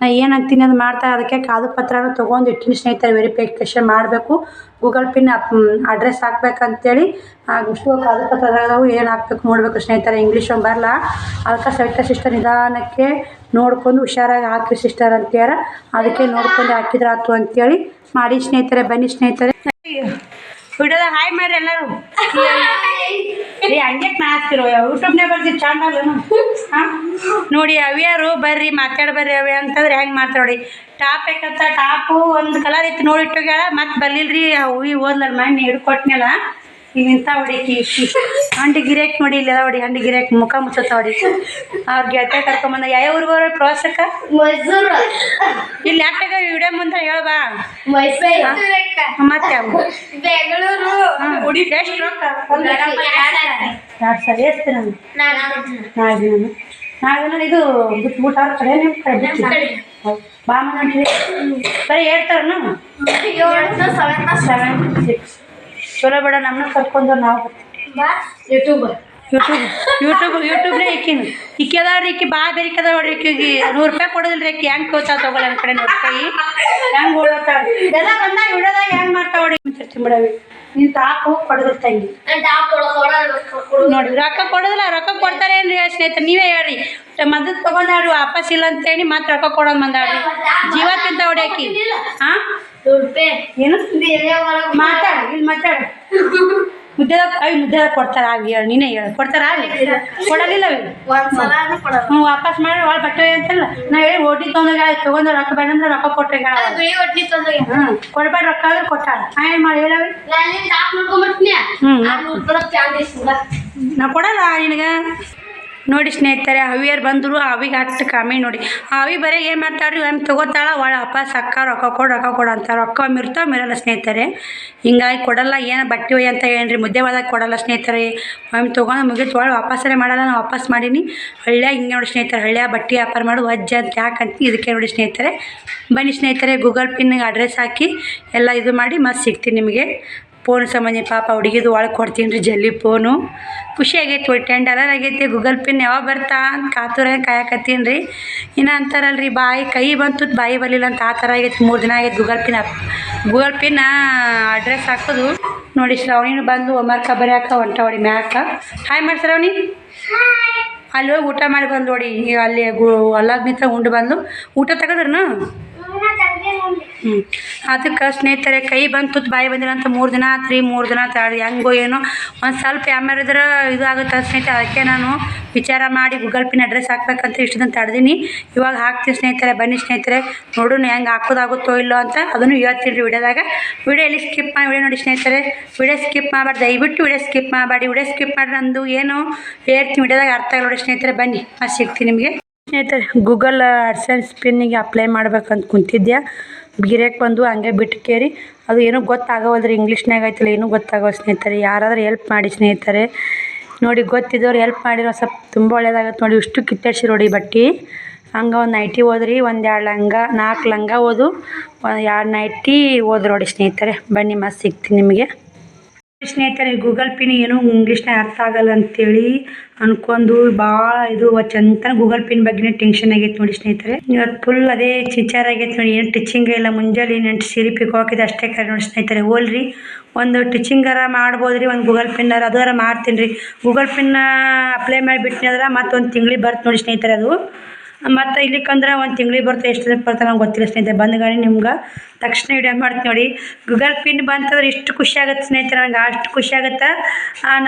ನಾ ಏನು ಅಂತೀನಿ ಅದು ಮಾಡ್ತಾರೆ ಅದಕ್ಕೆ ಕಾದು ಪತ್ರನ ತೊಗೊಂಡು ಇಟ್ಟಿನಿ ಸ್ನೇಹಿತರೆ ವೆರಿಫಿಕೇಷನ್ ಮಾಡಬೇಕು. ಗೂಗಲ್ ಪಿನ್ ಅಡ್ರೆಸ್ ಹಾಕ್ಬೇಕಂತೇಳಿ ಇಷ್ಟು ಕಾದು ಪತ್ರದಾಗವು ಏನು ಹಾಕ್ಬೇಕು ನೋಡಬೇಕು ಸ್ನೇಹಿತರೆ. ಇಂಗ್ಲೀಷ್ ಒಂದು ಬರಲ್ಲ ಅದಕ್ಕೆ ಸವಿತಾ ಸಿಸ್ಟರ್ ನಿಧಾನಕ್ಕೆ ನೋಡ್ಕೊಂಡು ಹುಷಾರಾಗಿ ಹಾಕಿ ಸಿಸ್ಟರ್ ಅಂತ್ಯಾರ. ಅದಕ್ಕೆ ನೋಡ್ಕೊಂಡು ಹಾಕಿದ್ರೆ ಆತು ಅಂತೇಳಿ ಮಾಡಿ ಸ್ನೇಹಿತರೆ ಬನ್ನಿ ಸ್ನೇಹಿತರೆ. ವಿಡಿಯೋದಾಗ ಹಾಯ್ ಮಾಡ್ರಿ ಎಲ್ಲರೂ. ಏ, ಹಂಗೆ ಮಾಡ್ತಿರೋ ಯೂಟ್ಯೂಬ್ನೇ ಬರ್ತೀವಿ ಚಾನಲ್ ಹಾಂ? ನೋಡಿ, ಅವ್ಯಾರು, ಬರ್ರಿ, ಮಾತಾಡಿ ಬರ್ರಿ ಅವ್ಯ ಅಂತಂದ್ರೆ ಹೆಂಗೆ ಮಾತಾಡಿ ನೋಡಿ. ಟಾಪ್ ಯಾಕಂತ ಟಾಪು ಒಂದು ಕಲರ್ ಇತ್ತು, ನೋಡಿ ಮತ್ ಮತ್ತೆ ಬರ್ಲಿಲ್ರಿ, ಆ ಹೂವಿ ಓದ್ಲಲ್ಲ ಮಣ್ಣು ಹಿಡ್ಕೊಟ್ನಲ್ಲ. ಈಗ ಇಂಥ ಹೊಡಿಕಿ ಅಂಟಿ ಗಿರಾಕ್ ನೋಡಿ ಇಲ್ಲ ಹೊಡಿ ಹಂಡಿ ಗಿರಾಕಿ ಮುಖ ಮುಚ್ಚತ್ತ ಹೊಡಿ. ಅವ್ರ ಗೆಳತಿ ಕರ್ಕೊಂಬಂದ ಯಾವ ಊರಿಗೆ ಪ್ರವಾಸಕ್ಕೆ? ಮೈಸೂರು. ಇಲ್ಲಿ ಯಾಕಾಗ ವಿಡಿಯೋ ಮುಂದೆ ಹೇಳ್ಬಾ ಮೈಸೂರು ಮತ್ತೆ? ಬೆಂಗಳೂರು. ಹುಡಿ ಎಷ್ಟು ರೊಕ್ಕ ಎರಡು ಸರಿ. ಎಷ್ಟು ನಾನು ನಾಳೆ ನಾನು ನಾಳೆ ಇದು ಬಿಟ್ಬಿಟ್ಟು ಅವ್ರ ಕಡೆ ನಿಮ್ಮ ಕಡೆ ಬಿಟ್ಟು? ಬಾ ಮಂತ್ರಿ ಸರಿ ಹೇಳ್ತಾರನು? ಸೆವೆನ್ ಸಿಕ್ಸ್ ಚಲೋ ಬೇಡ ನಮ್ಮನ್ನ ಕರ್ಕೊಂಡು ನಾವು. ಯೂಟ್ಯೂಬರ್ ಯೂಟ್ಯೂಬ್ ಯೂಟ್ಯೂಬ್ ಯೂಟ್ಯೂಬ್ನೇ ಇಕ್ಕಿನ ಇಕ್ಕಿದಾರ ಇಕ್ಕಿ ಬಾ ಬೇರಿಕದ ಹೊಡಿ ಇಕ್ಕಿಗೆ ನೂರು ರೂಪಾಯಿ ಕೊಡೋದಿಲ್ಲ ರೀ ಇಕ್ಕಿ ಹೆಂಗೆ ತೋತಾ ತಗೊಳ್ಳಿ ನನ್ನ ಕಡೆ ನೂರು ರೂಪಾಯಿ ಹೆಂಗೆ ಓಡೋತಾಳ ಎಲ್ಲ ಬಂದಾಗ ವಿಡೋದಾಗ ಹೆಂಗೆ ಮಾಡ್ತಾ ಹೊಡಿ ಚರ್ಚೆ ಮಾಡವಿ. ನೀನು ತಾಕು ಕೊಡೋದಿಲ್ಲ ತಂಗಿ. ನೋಡಿ ರೊಕ್ಕ ಕೊಡೋದಿಲ್ಲ ರೊಕ್ಕ ಕೊಡ್ತಾರೆ ಏನ್ರಿ ಸ್ನೇಹಿತರೆ ನೀವೇ ಹೇಳ್ರಿ. ಮದ್ದ ತಗೊಂಡಾಡ್ರಿ ವಾಪಸ್ ಇಲ್ಲ ಅಂತೇಳಿ ಮತ್ತೆ ರೊಕ್ಕ ಕೊಡೋದು ಬಂದಾಡ್ರಿ ಜೀವ ತಿಂತ ಹೊಡ್ಯಾಕಿ ಹಾಂ ಏನು ಮಾತಾಡ ಇಲ್ಲಿ ಮಾತಾಡ. ಮುದ್ದೆ ಮುದ್ದೆದಾಗ ಕೊಡ್ತಾರ ಆಗಿ ಹೇಳಿ ನೀನೇ ಹೇಳಿ. ಕೊಡ್ತಾರ ಆಗಿ ಕೊಡಲಿಲ್ಲ ಅವಿ? ಒಂದ್ಸಲ ಕೊಡೋದು ಹ್ಞೂ ವಾಪಸ್ ಮಾಡಿ ಒಳ ಬಟ್ಟೆ ಅಂತಲ್ಲ. ನಾ ಹೇಳಿ ಓಟಿ ತೊಂದ್ರೆ ತಗೊಂಡು ರೊಕ್ಕ ಬೇಡ ಅಂದ್ರೆ ರೊಕ್ಕ ಕೊಟ್ಟೆ ಹ್ಞೂ ಕೊಡ್ಬೇಡ ರೊಕ್ಕ ಆದ್ರೆ ಕೊಟ್ಟಾಳ. ನಾ ಏನು ಮಾಡಿ ಹೇಳವಿ ಹ್ಞೂ ನಾ ಕೊಡಲ್ಲ ನಿನಗೆ. ನೋಡಿ ಸ್ನೇಹಿತರೆ, ಅವಿಯರು ಬಂದರು, ಅವಿಗೆ ಹತ್ತು ಕಮ್ಮಿ ನೋಡಿ. ಅವಿ ಬರೀ ಏನು ಮಾಡ್ತಾಳ್ರಿ? ಒಮ್ಮೆ ತೊಗೋತಾಳ, ಒಳ ಅಪ್ಪ ಸಕ್ಕ ರೊಕ್ಕ ಕೊಡು ರೊಕ್ಕ ಕೊಡು ಅಂತ. ರೊಕ್ಕ ಒಮ್ಮೆ ಮಿರಲ್ಲ ಸ್ನೇಹಿತರೆ. ಹಿಂಗಾಗಿ ಕೊಡಲ್ಲ, ಏನು ಬಟ್ಟೆ ಹೋಯ್ ಅಂತ ಏನ್ರಿ ಮುದ್ದೆ ಒಳಗೆ ಕೊಡಲ್ಲ ಸ್ನೇಹಿತರೆ. ಒಮ್ಮೆ ತೊಗೊಂಡು ಮುಗಿತು, ಒಳ ವಾಪಸ್ಸೇ ಮಾಡಲ್ಲ, ನಾನು ವಾಪಸ್ ಮಾಡೀನಿ. ಹಳ್ಳ್ಯಾಗ ಹಿಂಗೆ ನೋಡಿ ಸ್ನೇಹಿತರೆ, ಹಳ್ಳ್ಯಾಗ ಬಟ್ಟೆ ವ್ಯಾಪಾರ ಮಾಡು, ವಜ್ಜ ಅಂತ ಯಾಕಂತ ಇದಕ್ಕೆ ನೋಡಿ ಸ್ನೇಹಿತರೆ. ಬನ್ನಿ ಸ್ನೇಹಿತರೆ, ಗೂಗಲ್ ಪಿನ್ಗೆ ಅಡ್ರೆಸ್ ಹಾಕಿ ಎಲ್ಲ ಇದು ಮಾಡಿ ಮತ್ತೆ ಸಿಗ್ತೀನಿ ನಿಮಗೆ. ಫೋನ್ ಸಂಬಂಧಿ ಪಾಪ ಹುಡುಗಿದು ಒಳಗೆ ಕೊಡ್ತೀನಿ ರೀ ಜಲ್ದಿ ಫೋನು. ಖುಷಿ ಆಗೈತೆ ಒಟ್ಟು ಟೆನ್ ಡಾಲರ್ ಆಗೈತಿ ಗೂಗಲ್ ಪಿನ್ ಯಾವಾಗ ಬರ್ತಾ ಅಂತ ಕಾತುರ ಕಾಯಕತ್ತೀನಿ ರೀ. ಇನ್ನು ಅಂತಾರಲ್ರಿ ಬಾಯಿ ಕೈ ಬಂತು ಬಾಯಿ ಬರಲಿಲ್ಲ ಅಂತ ಆ ಥರ ಆಗೈತೆ ಮೂರು ದಿನ ಆಗೈತೆ Google pin Google pin address ಹಾಕೋದು. ನೋಡಿ ಶ್ರಾವಣಿನೂ ಬಂದು ಒಮರ್ಕ ಬರ್ಯಾಕ ಹೊಂಟ ಹೊಡಿ ಮ್ಯಾಕ. ಹಾಯ್ ಮಾಡಿ ಶ್ರಾವಣಿ. ಅಲ್ಲಿ ಹೋಗಿ ಊಟ ಮಾಡಿ ಬಂದು ನೋಡಿ ಈಗ ಅಲ್ಲಿ ಗು ಅಲ್ಲಾಗ ನಿಂತ ಉಂಡು ಬಂದು ಊಟ ತೆಗೆದ್ರನ. ಅದಕ್ಕೆ ಸ್ನೇಹಿತರೆ, ಕೈ ಬಂತು ಬಾಯಿ ಅಂತ ಮೂರು ದಿನ ಆತ್ರಿ ಮೂರು ದಿನ ತಾಳಿ ಹೆಂಗೋ ಏನೋ ಒಂದು ಸ್ವಲ್ಪ ಯಾಮ್ಯಾರಿದ್ರೆ ಇದು ಆಗುತ್ತೆ ಸ್ನೇಹಿತರೆ, ಅದಕ್ಕೆ ನಾನು ವಿಚಾರ ಮಾಡಿ ಗೂಗಲ್ ಪಿನ್ ಅಡ್ರೆಸ್ ಹಾಕ್ಬೇಕಂತ ಇಷ್ಟು ದಿನ ತಡೆದೀನಿ. ಇವಾಗ ಹಾಕ್ತೀನಿ ಸ್ನೇಹಿತರೆ, ಬನ್ನಿ ಸ್ನೇಹಿತರೆ. ನೋಡೋಣ ಹೆಂಗೆ ಹಾಕೋದಾಗುತ್ತೋ ಇಲ್ಲೋ ಅಂತ ಅದನ್ನು ಹೇಳ್ತೀನಿ ರೀ ವಿಡಿಯೋದಾಗ. ವಿಡಿಯೋ ಇಲ್ಲಿ ಸ್ಕಿಪ್ ಮಾಡಿ ವಿಡಿಯೋ ನೋಡಿ ಸ್ನೇಹಿತರೆ. ವಿಡಿಯೋ ಸ್ಕಿಪ್ ಮಾಡಬಾರ್ದು. ದಯವಿಟ್ಟು ವಿಡಿಯೋ ಸ್ಕಿಪ್ ಮಾಡಬೇಡಿ. ವಿಡಿಯೋ ಸ್ಕಿಪ್ ಮಾಡಿ ನಂದು ಏನು ಹೇಳ್ತೀನಿ ವಿಡಿಯೋದಾಗ ಅರ್ಥ ಆಗಿ ನೋಡಿ ಸ್ನೇಹಿತರೆ. ಬನ್ನಿ ಅದು ಸಿಗ್ತೀನಿ ನಿಮಗೆ. ಸ್ನೇಹಿತರೆ ಗೂಗಲ್ ಅಡ್ಸೆನ್ಸ್ ಪಿನ್ನಿಗೆ ಅಪ್ಲೈ ಮಾಡ್ಬೇಕಂತ ಕುಂತಿದ್ದೆ ಗಿರೇಕ್ ಬಂದು ಹಂಗೆ ಬಿಟ್ಟು ಕೇರಿ. ಅದು ಏನೂ ಗೊತ್ತಾಗವಲ್ರಿ ಇಂಗ್ಲೀಷ್ನಾಗ ಐತಿಲ್ಲ ಏನೂ ಗೊತ್ತಾಗೋ ಸ್ನೇಹಿತರೆ. ಯಾರಾದರೂ ಹೆಲ್ಪ್ ಮಾಡಿ ಸ್ನೇಹಿತರೆ. ನೋಡಿ, ಗೊತ್ತಿದ್ದವ್ರು ಹೆಲ್ಪ್ ಮಾಡಿರೋ ಸ್ವಲ್ಪ ತುಂಬ ಒಳ್ಳೇದಾಗತ್ತೆ ನೋಡಿ, ಇಷ್ಟು ಕಿತ್ತಡ್ಸಿ ನೋಡಿ ಬಟ್ಟೆ. ಹಂಗೆ ಒಂದು ನೈಟಿ ಹೋದ್ರಿ, ಒಂದು ಎರಡು ಲಂಗ ನಾಲ್ಕು ಲಂಗ ಓದು ಒಂದು ಎರಡು ನೈಟಿ ಓದ್ರಿ ನೋಡಿ ಸ್ನೇಹಿತರೆ. ಬನ್ನಿ ಮತ್ತೆ ಸಿಗ್ತೀನಿ ನಿಮಗೆ. ಸ್ನೇಹಿತರೆ ಗೂಗಲ್ ಪಿನ್ ಏನು ಇಂಗ್ಲೀಷ್ನಾಗ ಅರ್ಥ ಆಗಲ್ಲ ಅಂತೇಳಿ ಅನ್ಕೊಂಡು ಭಾಳ ಇದು ಚಂತನ ಗೂಗಲ್ ಪಿನ್ ಬಗ್ಗೆನೇ ಟೆನ್ಷನ್ ಆಗೈತೆ ನೋಡಿ ಸ್ನೇಹಿತರೆ. ಇವತ್ತು ಫುಲ್ ಅದೇ ಚಿಚಾರ್ ಆಗೈತೆ ನೋಡಿ, ಏನು ಟಿಚಿಂಗ್ ಇಲ್ಲ, ಮುಂಜಾನೆ ನೆಂಟು ಸೀರೆ ಪಿಕ್ ಹಾಕಿದೆ ಅಷ್ಟೇ ಕರೆ ನೋಡಿ ಸ್ನೇಹಿತರೆ. ಹೋಲ್ರಿ, ಒಂದು ಟಿಚಿಂಗ್ ಮಾಡ್ಬೋದು ರೀ ಒಂದು ಗೂಗಲ್ ಪಿನ್ನರ ಅದರ ಮಾಡ್ತೀನಿ ರೀ. ಗೂಗಲ್ ಪಿನ್ನ ಅಪ್ಲೈ ಮಾಡಿಬಿಟ್ನಿ ಅಂದ್ರೆ ಮತ್ತೊಂದು ತಿಂಗ್ಳಿಗೆ ಬರ್ತು ನೋಡಿ ಸ್ನೇಹಿತರೆ ಅದು. ಮತ್ತು ಇಲ್ಲಿಕಂದ್ರೆ ಒಂದು ತಿಂಗಳಿಗೆ ಬರುತ್ತೆ ಎಷ್ಟು ದಿನ ಬರ್ತಾರೆ ನಂಗೆ ಗೊತ್ತಿಲ್ಲ ಸ್ನೇಹಿತರೆ. ಗಾಡಿ ನಿಮ್ಗೆ ತಕ್ಷಣ ವಿಡಿಯೋ ಮಾಡ್ತೀನಿ ನೋಡಿ. ಗೂಗಲ್ ಪಿನ್ ಬಂತಂದ್ರೆ ಇಷ್ಟು ಖುಷಿ ಆಗುತ್ತೆ ಸ್ನೇಹಿತರೆ, ನಂಗೆ ಅಷ್ಟು ಖುಷಿ ಆಗುತ್ತೆ.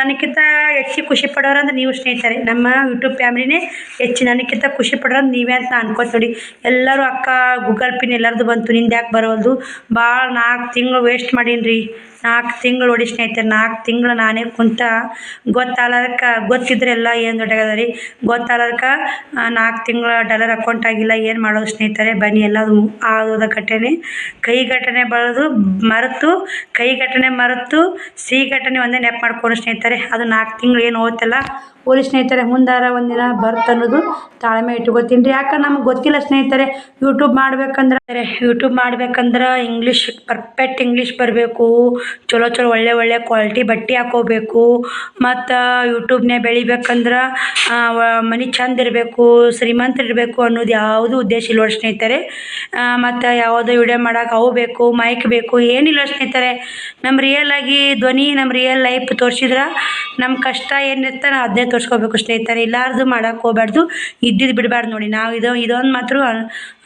ನನಗಿಂತ ಹೆಚ್ಚಿಗೆ ಖುಷಿ ಪಡೋರು ಅಂದ್ರೆ ನೀವು ಸ್ನೇಹಿತರೆ. ನಮ್ಮ ಯೂಟ್ಯೂಬ್ ಫ್ಯಾಮಿಲಿನೇ ಹೆಚ್ಚು ನನಗಿಂತ ಖುಷಿ ಪಡೋರು ನೀವೇ ಅಂತ ಅನ್ಕೋತ ನೋಡಿ. ಎಲ್ಲರೂ ಅಕ್ಕ ಗೂಗಲ್ ಪಿನ್ ಎಲ್ಲರದು ಬಂತು ನಿಂದ ಯಾಕೆ ಬರೋದು ಭಾಳ ನಾಲ್ಕು ತಿಂಗಳು ವೇಸ್ಟ್ ಮಾಡೀನಿ ರೀ ನಾಲ್ಕು ತಿಂಗಳು ಹೊಡಿ ಸ್ನೇಹಿತರೆ ನಾಲ್ಕು ತಿಂಗಳು ನಾನೇ ಕುಂತ ಗೊತ್ತಾಗಲ್ದಕ್ಕೆ ಗೊತ್ತಿದ್ರೆ ಎಲ್ಲ ಏನು ದೊಡ್ಡಾಗದ ರೀ ಗೊತ್ತಾಗಲ್ದಕ್ಕೆ ನಾಲ್ಕು ತಿಂಗಳು ಡಾಲರ್ ಅಕೌಂಟ್ ಆಗಿಲ್ಲ, ಏನು ಮಾಡೋದು ಸ್ನೇಹಿತರೆ? ಬನ್ನಿ ಎಲ್ಲದು ಆಗೋದ ಘಟನೆ. ಕೈ ಘಟನೆ ಬಳದು ಮರೆತು, ಕೈ ಘಟನೆ ಮರೆತು, ಸಿಹಿ ಘಟನೆ ಒಂದೇ ನೆನಪು ಮಾಡ್ಕೊಂಡು ಸ್ನೇಹಿತರೆ, ಅದು ನಾಲ್ಕು ತಿಂಗಳು ಏನು ಹೋಯ್ತಲ್ಲ ಹೋಲಿ ಸ್ನೇಹಿತರೆ, ಮುಂದಾರ ಒಂದಿನ ಅನ್ನೋದು ತಾಳ್ಮೆ ಇಟ್ಕೋತೀನಿ ರೀ. ಯಾಕೆ ನಮ್ಗೆ ಗೊತ್ತಿಲ್ಲ ಸ್ನೇಹಿತರೆ ಯೂಟ್ಯೂಬ್ ಮಾಡ್ಬೇಕಂದ್ರೆ ಯೂಟ್ಯೂಬ್ ಮಾಡ್ಬೇಕಂದ್ರೆ ಇಂಗ್ಲೀಷ್ ಪರ್ಫೆಕ್ಟ್ ಇಂಗ್ಲೀಷ್ ಬರಬೇಕು. ಚಲೋ ಚಲೋ ಒಳ್ಳೆ ಒಳ್ಳೆ ಕ್ವಾಲಿಟಿ ಬಟ್ಟೆ ಹಾಕೋಬೇಕು. ಮತ್ತು ಯೂಟ್ಯೂಬ್ನೇ ಬೆಳಿಬೇಕಂದ್ರೆ ಮನೆ ಚಂದ ಇರಬೇಕು, ಶ್ರೀಮಂತ ಇರಬೇಕು ಅನ್ನೋದು ಯಾವುದು ಉದ್ದೇಶ ನೋಡಿ ಸ್ನೇಹಿತರೆ. ಮತ್ತು ಯಾವುದೋ ವಿಡಿಯೋ ಮಾಡೋಕೆ ಅವು ಬೇಕು ಮೈಕ್ ಬೇಕು, ಏನಿಲ್ಲ ಸ್ನೇಹಿತರೆ. ನಮ್ಮ ರಿಯಲ್ ಆಗಿ ಧ್ವನಿ ನಮ್ಮ ರಿಯಲ್ ಲೈಫ್ ತೋರಿಸಿದ್ರೆ ನಮ್ಮ ಕಷ್ಟ ಏನಿರ್ತಾರೆ ಅದೇ ತೋರಿಸ್ಕೋಬೇಕು ಸ್ನೇಹಿತರೆ. ಇಲ್ಲಾರ್ದು ಮಾಡಕ್ಕೆ ಹೋಗ್ಬಾರ್ದು ಇದ್ದಿದ್ದು ಬಿಡಬಾರ್ದು ನೋಡಿ. ನಾವು ಇದು, ಇದೊಂದು ಮಾತ್ರ